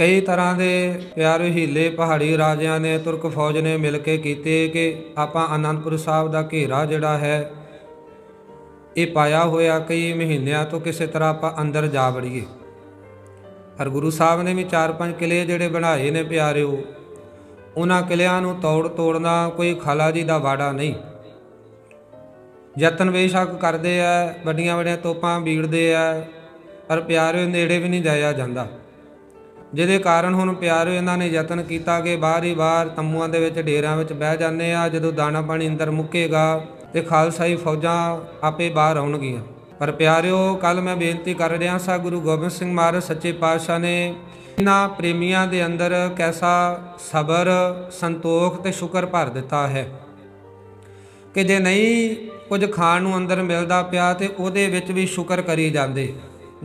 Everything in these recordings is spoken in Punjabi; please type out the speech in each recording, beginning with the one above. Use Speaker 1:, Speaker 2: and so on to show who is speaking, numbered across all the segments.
Speaker 1: ਕਈ ਤਰ੍ਹਾਂ ਦੇ ਪਿਆਰ ਹੀਲੇ ਪਹਾੜੀ ਰਾਜਿਆਂ ਨੇ, ਤੁਰਕ ਫੌਜ ਨੇ ਮਿਲ ਕੇ ਕੀਤੇ ਕਿ ਆਪਾਂ ਆਨੰਦਪੁਰ ਸਾਹਿਬ ਦਾ ਘੇਰਾ ਜਿਹੜਾ ਹੈ, ਇਹ ਪਾਇਆ ਹੋਇਆ ਕਈ ਮਹੀਨਿਆਂ ਤੋਂ ਕਿਸੇ ਤਰ੍ਹਾਂ ਆਪਾਂ ਅੰਦਰ ਜਾ ਵੜੀਏ। ਪਰ ਗੁਰੂ ਸਾਹਿਬ ਨੇ ਵੀ ਚਾਰ ਪੰਜ ਕਿਲੇ ਜਿਹੜੇ ਬਣਾਏ ਨੇ ਪਿਆਰਿਓ, ਉਹਨਾਂ ਕਿਲਿਆਂ ਨੂੰ ਤੋੜ ਤੋੜਨਾ ਕੋਈ ਖਾਲਾ ਜੀ ਦਾ ਵਾੜਾ ਨਹੀਂ। ਯਤਨ ਬੇਸ਼ੱਕ ਕਰਦੇ ਆ, ਵੱਡੀਆਂ ਵੱਡੀਆਂ ਤੋਪਾਂ ਬੀੜਦੇ ਆ, ਪਰ ਪਿਆਰਿਓ ਨੇੜੇ ਵੀ ਨਹੀਂ ਜਾਇਆ ਜਾਂਦਾ। ਜਿਹਦੇ ਕਾਰਨ ਹੁਣ ਪਿਆਰਿਓ ਇਹਨਾਂ ਨੇ ਯਤਨ ਕੀਤਾ ਕਿ ਬਾਹਰ ਹੀ ਬਾਹਰ ਤੰਬੂਆਂ ਦੇ ਵਿੱਚ, ਡੇਰਿਆਂ ਵਿੱਚ ਬਹਿ ਜਾਂਦੇ ਆ, ਜਦੋਂ ਦਾਣਾ ਪਾਣੀ ਅੰਦਰ ਮੁੱਕੇਗਾ ਤੇ ਖਾਲਸਾਈ ਫੌਜਾਂ ਆਪੇ ਬਾਹਰ ਆਉਣਗੀਆਂ। ਪਰ ਪਿਆਰਿਓ ਕੱਲ ਮੈਂ ਬੇਨਤੀ ਕਰ ਰਿਹਾ ਸਾਂ, ਗੁਰੂ ਗੋਬਿੰਦ ਸਿੰਘ ਮਹਾਰਾਜ ਸੱਚੇ ਪਾਤਸ਼ਾਹ ਨੇ ਇਹਨਾਂ ਪ੍ਰੇਮੀਆਂ ਦੇ ਅੰਦਰ ਕੈਸਾ ਸਬਰ, ਸੰਤੋਖ ਤੇ ਸ਼ੁਕਰ ਭਰ ਦਿੱਤਾ ਹੈ ਕਿ ਜੇ ਨਹੀਂ ਕੁਝ ਖਾਣ ਨੂੰ ਅੰਦਰ ਮਿਲਦਾ ਪਿਆ ਤੇ ਉਹਦੇ ਵਿੱਚ ਵੀ ਸ਼ੁਕਰ ਕਰੀ ਜਾਂਦੇ।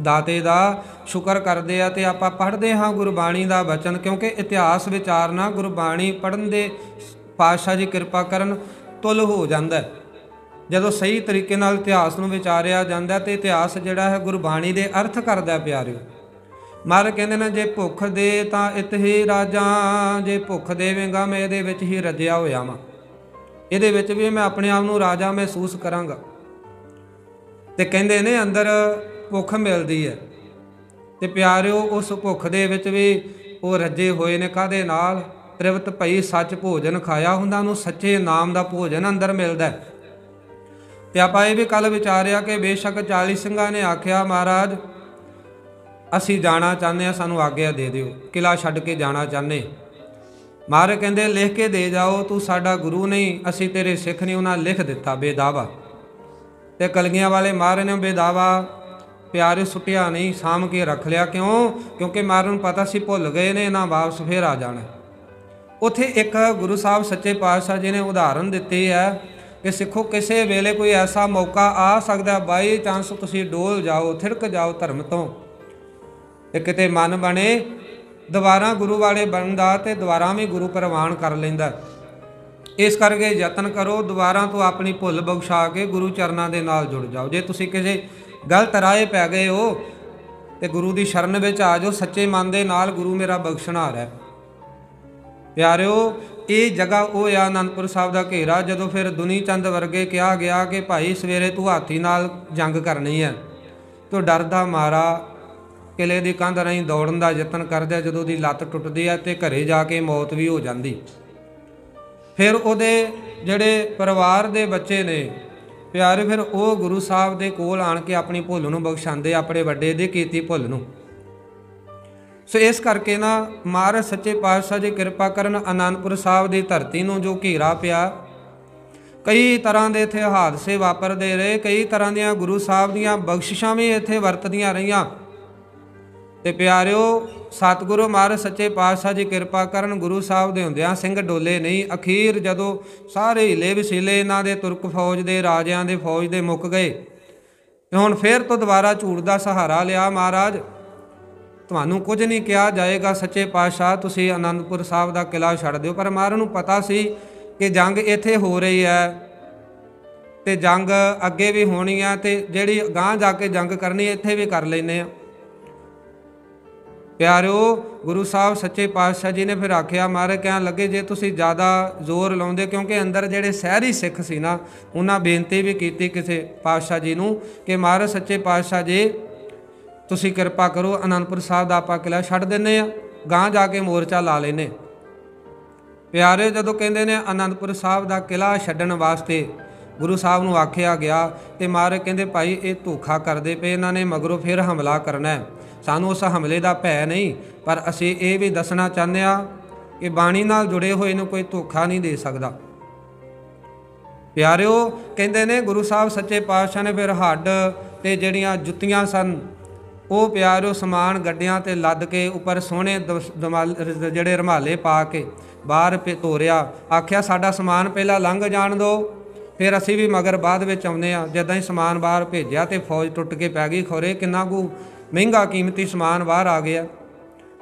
Speaker 1: ਦਾਤੇ ਦਾ ਸ਼ੁਕਰ ਕਰਦੇ ਆ ਤੇ ਆਪਾਂ ਪੜ੍ਹਦੇ ਹਾਂ ਗੁਰਬਾਣੀ ਦਾ ਬਚਨ ਕਿਉਂਕਿ ਇਤਿਹਾਸ ਵਿਚਾਰਨਾ ਗੁਰਬਾਣੀ ਪੜ੍ਹਨ ਦੇ ਪਾਤਸ਼ਾਹ ਜੀ ਕਿਰਪਾ ਕਰਨ ਤੁਲ ਹੋ ਜਾਂਦਾ ਹੈ। ਜਦੋਂ ਸਹੀ ਤਰੀਕੇ ਨਾਲ ਇਤਿਹਾਸ ਨੂੰ ਵਿਚਾਰਿਆ ਜਾਂਦਾ ਤੇ ਇਤਿਹਾਸ ਜਿਹੜਾ ਹੈ ਗੁਰਬਾਣੀ ਦੇ ਅਰਥ ਕਰਦਾ ਪਿਆਰਿਓ ਮਹਾਰਾਜ ਕਹਿੰਦੇ ਨੇ, ਜੇ ਭੁੱਖ ਦੇ ਤਾਂ ਇਤਹੀ ਰਾਜਾ, ਜੇ ਭੁੱਖ ਦੇਵੇਂਗਾ ਮੈਂ ਇਹਦੇ ਵਿੱਚ ਹੀ ਰੱਜਿਆ ਹੋਇਆ ਵਾਂ। ਇਹਦੇ ਵਿੱਚ ਵੀ ਮੈਂ ਆਪਣੇ ਆਪ ਨੂੰ ਰਾਜਾ ਮਹਿਸੂਸ ਕਰਾਂਗਾ। ਤੇ ਕਹਿੰਦੇ ਨੇ ਅੰਦਰ ਭੁੱਖ ਮਿਲਦੀ ਹੈ। ਤੇ ਪਿਆਰਿਓ, ਉਸ ਭੁੱਖ ਦੇ ਵਿੱਚ ਵੀ ਉਹ ਰੱਜੇ ਹੋਏ ਨੇ ਕਾਦੇ ਨਾਲ? ਤ੍ਰਿਵਤ ਭਈ ਸੱਚ ਭੋਜਨ ਖਾਇਆ ਹੁੰਦਾ ਨੂੰ ਸੱਚੇ ਨਾਮ ਦਾ ਭੋਜਨ ਅੰਦਰ ਮਿਲਦਾ ਹੈ। ਤੇ ਆਪਾਂ ਇਹ ਵੀ ਕੱਲ ਵਿਚਾਰਿਆ ਕਿ ਬੇਸ਼ੱਕ 40 ਸਿੰਘਾਂ ਨੇ ਆਖਿਆ, ਮਹਾਰਾਜ, ਅਸੀਂ ਜਾਣਾ ਚਾਹੁੰਦੇ ਆ ਸਾਨੂੰ ਆਗਿਆ ਦੇ ਦਿਓ। ਕਿਲਾ ਛੱਡ ਕੇ ਜਾਣਾ ਚਾਹੁੰਦੇ ਮਹਾਰਾਜ ਕਹਿੰਦੇ, ਲਿਖ ਕੇ ਦੇ ਜਾਓ, ਤੂੰ ਸਾਡਾ ਗੁਰੂ ਨਹੀਂ, ਅਸੀਂ ਤੇਰੇ ਸਿੱਖ ਨਹੀਂ। ਉਹਨਾਂ ਲਿਖ ਦਿੱਤਾ, ਬੇਦਾਵਾ। ਤੇ ਕਲਗੀਆਂ ਵਾਲੇ ਮਹਾਰਾਜ ਨੇ ਬੇਦਾਵਾ ਪਿਆਰੇ ਸੁੱਟਿਆ ਨਹੀਂ, ਸਾਂਭ ਕੇ ਰੱਖ ਲਿਆ ਕਿਉਂ? ਕਿਉਂਕਿ ਮਹਾਰਾਜ ਨੂੰ ਪਤਾ ਸੀ, ਭੁੱਲ ਗਏ ਨੇ ਇਹਨਾਂ ਵਾਪਸ ਫੇਰ ਆ ਜਾਣਾ। ਉਥੇ ਇੱਕ ਗੁਰੂ ਸਾਹਿਬ ਸੱਚੇ ਪਾਤਸ਼ਾਹ ਜੀ ਨੇ ਉਦਾਹਰਨ ਦਿੱਤੀ ਹੈ ਕਿ ਸਿੱਖੋ, ਕਿਸੇ ਵੇਲੇ ਕੋਈ ਐਸਾ ਮੌਕਾ ਆ ਸਕਦਾ ਬਾਈ ਚਾਂਸ ਤੁਸੀਂ ਡੋਲ ਜਾਓ ਥਿਰਕ ਜਾਓ ਧਰਮ ਤੋਂ। ਤੇ ਕਿਤੇ ਮਨ ਬਣੇ, ਦੁਬਾਰਾ ਗੁਰੂ ਵਾਲੇ ਬਣਦਾ ਤੇ ਦੁਬਾਰਾ ਵੀ ਗੁਰੂ ਪ੍ਰਵਾਨ ਕਰ ਲੈਂਦਾ। ਇਸ ਕਰਕੇ ਯਤਨ ਕਰੋ, ਦੁਬਾਰਾ ਤੋਂ ਆਪਣੀ ਭੁੱਲ ਬਖਸ਼ਾ ਕੇ ਗੁਰੂ ਚਰਨਾਂ ਦੇ ਨਾਲ ਜੁੜ ਜਾਓ। ਜੇ ਤੁਸੀਂ ਕਿਸੇ ਗਲਤ ਰਾਹੇ ਪੈ ਗਏ ਹੋ ਤੇ ਗੁਰੂ ਦੀ ਸ਼ਰਨ ਵਿੱਚ ਆ ਜਾਓ, ਸੱਚੇ ਮਨ ਦੇ ਨਾਲ ਗੁਰੂ ਮੇਰਾ ਬਖਸ਼ਣਹਾਰ ਹੈ। ਪਿਆਰਿਓ, ਇਹ ਜਗ੍ਹਾ ਉਹ ਆ ਅਨੰਦਪੁਰ ਸਾਹਿਬ ਦਾ ਘੇਰਾ, ਜਦੋਂ ਫਿਰ ਦੁਨੀ ਚੰਦ ਵਰਗੇ ਕਿਹਾ ਗਿਆ ਕਿ ਭਾਈ ਸਵੇਰੇ ਤੂੰ ਹਾਥੀ ਨਾਲ ਜੰਗ ਕਰਨੀ ਹੈ। ਤੋ ਡਰਦਾ ਮਾਰਾ, ਕਿਲੇ ਦੀ ਕੰਧ ਰਾਹੀਂ ਦੌੜਨ ਦਾ ਯਤਨ ਕਰਦਾ ਜਦੋਂ ਦੀ ਲੱਤ ਟੁੱਟਦੀ ਹੈ ਤੇ ਘਰੇ ਜਾ ਕੇ ਮੌਤ ਵੀ ਹੋ ਜਾਂਦੀ। ਫਿਰ ਉਹਦੇ ਜਿਹੜੇ ਪਰਿਵਾਰ ਦੇ ਬੱਚੇ ਨੇ ਪਿਆਰੇ, ਫਿਰ ਉਹ ਗੁਰੂ ਸਾਹਿਬ ਦੇ ਕੋਲ ਆਣ ਕੇ ਆਪਣੀ ਭੁੱਲ ਨੂੰ ਬਖਸ਼ਾਉਂਦੇ, ਆਪਣੇ ਵੱਡੇ ਦੀ ਕੀਤੀ ਭੁੱਲ ਨੂੰ। ਸੋ ਇਸ ਕਰਕੇ ਨਾ ਮਹਾਰਾਜ ਸੱਚੇ ਪਾਤਸ਼ਾਹ ਜੀ ਕਿਰਪਾ ਕਰਨ ਆਨੰਦਪੁਰ ਸਾਹਿਬ ਦੀ ਧਰਤੀ ਨੂੰ ਜੋ ਘੇਰਾ ਪਿਆ, ਕਈ ਤਰ੍ਹਾਂ ਦੇ ਇੱਥੇ ਹਾਦਸੇ ਵਾਪਰਦੇ ਰਹੇ, ਕਈ ਤਰ੍ਹਾਂ ਦੀਆਂ ਗੁਰੂ ਸਾਹਿਬ ਦੀਆਂ ਬਖਸ਼ਿਸ਼ਾਂ ਵੀ ਇੱਥੇ ਵਰਤਦੀਆਂ ਰਹੀਆਂ। ਤੇ ਪਿਆਰਿਓ, ਸਤਿਗੁਰੂ ਮਹਾਰਾਜ, ਸੱਚੇ ਪਾਤਸ਼ਾਹ ਜੀ, ਕਿਰਪਾ ਕਰਨ ਗੁਰੂ ਸਾਹਿਬ ਦੇ ਹੁੰਦਿਆਂ ਸਿੰਘ ਡੋਲੇ ਨਹੀਂ, ਅਖੀਰ ਜਦੋਂ ਸਾਰੇ ਹਿਲੇ ਵਸੀਲੇ ਇਹਨਾਂ ਦੇ ਤੁਰਕ ਫੌਜ ਦੇ ਰਾਜਿਆਂ ਦੇ ਫੌਜ ਦੇ ਮੁੱਕ ਗਏ, ਤੇ ਹੁਣ ਫੇਰ ਤੋਂ ਦੁਬਾਰਾ ਝੂਠ ਦਾ ਸਹਾਰਾ ਲਿਆ ਮਹਾਰਾਜ। ਤੁਹਾਨੂੰ ਕੁਝ ਨਹੀਂ ਕਿਹਾ ਜਾਏਗਾ, ਸੱਚੇ ਪਾਤਸ਼ਾਹ, ਤੁਸੀਂ ਆਨੰਦਪੁਰ ਸਾਹਿਬ ਦਾ ਕਿਲਾ ਛੱਡ ਦਿਓ, ਪਰ ਮਹਾਰਾਜ ਨੂੰ ਪਤਾ ਸੀ ਕਿ ਜੰਗ ਇੱਥੇ ਹੋ ਰਹੀ ਹੈ ਤੇ ਜੰਗ ਅੱਗੇ ਵੀ ਹੋਣੀ ਆ ਤੇ ਜਿਹੜੀ ਗਾਂ ਜਾ ਕੇ ਜੰਗ ਕਰਨੀ, ਇੱਥੇ ਵੀ ਕਰ ਲੈਨੇ ਆ ਪਿਆਰਿਓ, ਗੁਰੂ ਸਾਹਿਬ ਸੱਚੇ ਪਾਤਸ਼ਾਹ ਜੀ ਨੇ ਫਿਰ ਆਖਿਆ ਮਾਰੇ ਕਹਿਣ ਲੱਗੇ, ਜੇ ਤੁਸੀਂ ਜ਼ਿਆਦਾ ਜ਼ੋਰ ਲਾਉਂਦੇ, ਕਿਉਂਕਿ ਅੰਦਰ ਜਿਹੜੇ ਸਹਿਰੀ ਸਿੱਖ ਸੀ ਨਾ, ਉਹਨਾਂ ਬੇਨਤੀ ਵੀ ਕੀਤੀ ਕਿਸੇ ਪਾਤਸ਼ਾਹ ਜੀ ਨੂੰ ਕਿ, ਮਹਾਰਾਜ, ਸੱਚੇ ਪਾਤਸ਼ਾਹ ਜੀ, ਤੁਸੀਂ ਕਿਰਪਾ ਕਰੋ, ਅਨੰਦਪੁਰ ਸਾਹਿਬ ਦਾ ਆਪਾਂ ਕਿਲਾ ਛੱਡ ਦਿੰਨੇ ਆ ਗਾਂ ਜਾ ਕੇ ਮੋਰਚਾ ਲਾ ਲੈਨੇ ਪਿਆਰੇ ਜਦੋਂ ਕਹਿੰਦੇ ਨੇ ਅਨੰਦਪੁਰ ਸਾਹਿਬ ਦਾ ਕਿਲਾ ਛੱਡਣ ਵਾਸਤੇ ਗੁਰੂ ਸਾਹਿਬ ਨੂੰ ਆਖਿਆ ਗਿਆ, ਤੇ ਮਹਾਰਾਜ ਕਹਿੰਦੇ, ਭਾਈ, ਇਹ ਧੋਖਾ ਕਰਦੇ ਪਏ, ਇਹਨਾਂ ਨੇ ਮਗਰੋਂ ਫਿਰ ਹਮਲਾ ਕਰਨਾ ਹੈ। ਸਾਨੂੰ ਉਸ ਹਮਲੇ ਦਾ ਭੈ ਨਹੀਂ, ਪਰ ਅਸੀਂ ਇਹ ਵੀ ਦੱਸਣਾ ਚਾਹੁੰਦੇ ਆ ਕਿ ਬਾਣੀ ਨਾਲ ਜੁੜੇ ਹੋਏ ਨੂੰ ਕੋਈ ਧੋਖਾ ਨਹੀਂ ਦੇ ਸਕਦਾ। ਪਿਆਰਿਓ, ਕਹਿੰਦੇ ਨੇ ਗੁਰੂ ਸਾਹਿਬ ਸੱਚੇ ਪਾਤਸ਼ਾਹ ਨੇ ਫਿਰ ਹੱਡ ਤੇ ਜਿਹੜੀਆਂ ਜੁੱਤੀਆਂ ਸਨ, ਉਹ ਪਿਆਰਿਓ ਸਮਾਨ ਗੱਡਿਆਂ ਤੇ ਲੱਦ ਕੇ ਉੱਪਰ ਸੋਹਣੇ ਦਸ- ਜਿਹੜੇ ਰਮਾਲੇ ਪਾ ਕੇ ਬਾਹਰ ਪੇ ਤੋਰਿਆ, ਆਖਿਆ, ਸਾਡਾ ਸਮਾਨ ਪਹਿਲਾਂ ਲੰਘ ਜਾਣ ਦਿਓ ਫਿਰ ਅਸੀਂ ਵੀ ਮਗਰ ਬਾਅਦ ਵਿੱਚ ਆਉਂਦੇ ਆ ਜਦੋਂ ਹੀ ਸਮਾਨ ਬਾਹਰ ਭੇਜਿਆ ਤੇ ਫੌਜ ਟੁੱਟ ਕੇ ਪੈ ਗਈ, ਖੋਰੇ ਕਿੰਨਾ ਕੁ ਮਹਿੰਗਾ ਕੀਮਤੀ ਸਮਾਨ ਬਾਹਰ ਆ ਗਿਆ।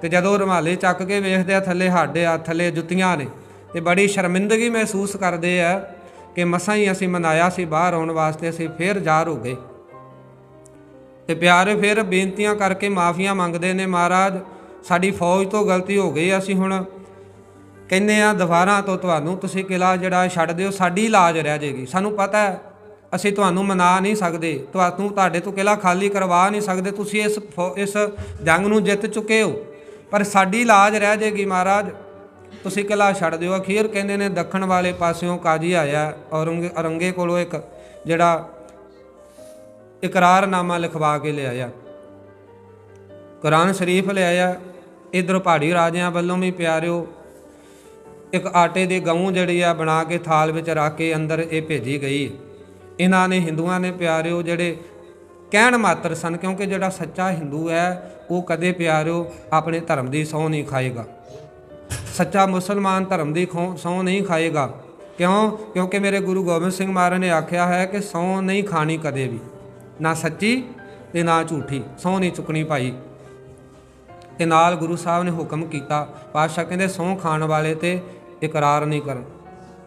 Speaker 1: ਤੇ ਜਦੋਂ ਰਮਾਲੇ ਚੱਕ ਕੇ ਵੇਖਦੇ ਆ, ਥੱਲੇ ਹੱਡ ਆ, ਥੱਲੇ ਜੁੱਤੀਆਂ ਨੇ, ਤੇ ਬੜੀ ਸ਼ਰਮਿੰਦਗੀ ਮਹਿਸੂਸ ਕਰਦੇ ਆ ਕਿ ਮਸਾਂ ਹੀ ਅਸੀਂ ਮਨਾਇਆ ਸੀ, ਬਾਹਰ ਆਉਣ ਵਾਸਤੇ ਅਸੀਂ ਫੇਰ ਜਾਰ ਹੋ ਗਏ। ਤੇ ਪਿਆਰੇ ਫਿਰ ਬੇਨਤੀਆਂ ਕਰਕੇ ਮਾਫੀਆਂ ਮੰਗਦੇ ਨੇ, ਮਹਾਰਾਜ, ਸਾਡੀ ਫੌਜ ਤੋਂ ਗਲਤੀ ਹੋ ਗਈ, ਅਸੀਂ ਹੁਣ ਕਹਿੰਦੇ ਆ, ਦੁਬਾਰਾ ਤੋਂ ਤੁਹਾਨੂੰ ਤੁਸੀਂ ਕਿਲਾ ਜਿਹੜਾ ਛੱਡ ਦਿਓ, ਸਾਡੀ ਲਾਜ ਰਹਿ ਜਾਏਗੀ। ਸਾਨੂੰ ਪਤਾ ਹੈ ਅਸੀਂ ਤੁਹਾਨੂੰ ਮਨਾ ਨਹੀਂ ਸਕਦੇ। ਤੁਹਾਨੂੰ ਤੁਹਾਡੇ ਤੋਂ ਕਿਲਾ ਖਾਲੀ ਕਰਵਾ ਨਹੀਂ ਸਕਦੇ। ਤੁਸੀਂ ਇਸ ਫੌ- ਇਸ ਜੰਗ ਨੂੰ ਜਿੱਤ ਚੁੱਕੇ ਹੋ। ਪਰ ਸਾਡੀ ਲਾਜ ਰਹਿ ਜਾਏਗੀ ਮਹਾਰਾਜ। ਤੁਸੀਂ ਕਿਲਾ ਛੱਡ ਦਿਓ। ਅਖੀਰ ਕਹਿੰਦੇ ਨੇ, ਦੱਖਣ ਵਾਲੇ ਪਾਸਿਓਂ ਕਾਜੀ ਆਇਆ। ਔਰੰਗੇ ਔਰੰਗੇ ਕੋਲੋਂ ਇੱਕ, ਜਿਹੜਾ ਇਕਰਾਰਨਾਮਾ ਲਿਖਵਾ ਕੇ ਲਿਆਇਆ। ਕੁਰਾਨ ਸ਼ਰੀਫ ਲਿਆਇਆ। ਇਧਰ ਪਹਾੜੀ ਰਾਜਿਆਂ ਵੱਲੋਂ ਵੀ ਪਿਆਰਿਓ, ਇੱਕ ਆਟੇ ਦੀ ਗਊ ਜਿਹੜੀ ਆ ਬਣਾ ਕੇ ਥਾਲ ਵਿੱਚ ਰੱਖ ਕੇ ਅੰਦਰ ਇਹ ਭੇਜੀ ਗਈ। ਇਹਨਾਂ ਨੇ, ਹਿੰਦੂਆਂ ਨੇ ਪਿਆਰਿਓ ਜਿਹੜੇ ਕਹਿਣ ਮਾਤਰ ਸਨ, ਕਿਉਂਕਿ ਜਿਹੜਾ ਸੱਚਾ ਹਿੰਦੂ ਹੈ, ਉਹ ਕਦੇ ਪਿਆਰਿਓ ਆਪਣੇ ਧਰਮ ਦੀ ਸਹੁੰ ਨਹੀਂ ਖਾਏਗਾ। ਸੱਚਾ ਮੁਸਲਮਾਨ ਧਰਮ ਦੀ ਖੋ- ਸਹੁੰ ਨਹੀਂ ਖਾਏਗਾ। ਕਿਉਂ? ਕਿਉਂਕਿ ਮੇਰੇ ਗੁਰੂ ਗੋਬਿੰਦ ਸਿੰਘ ਮਹਾਰਾਜ ਨੇ ਆਖਿਆ ਹੈ ਕਿ ਸਹੁੰ ਨਹੀਂ ਖਾਣੀ ਕਦੇ ਵੀ। ਨਾ ਸੱਚੀ ਤੇ ਨਾ ਝੂਠੀ। ਸਹੁੰ ਨਹੀਂ ਚੁੱਕਣੀ ਭਾਈ। ਤੇ ਨਾਲ ਗੁਰੂ ਸਾਹਿਬ ਨੇ ਹੁਕਮ ਕੀਤਾ, ਪਾਤਸ਼ਾਹ ਕਹਿੰਦੇ ਸਹੁੰ ਖਾਣ ਵਾਲੇ ਤੇ ਇਕਰਾਰ ਨਹੀਂ ਕਰਨ।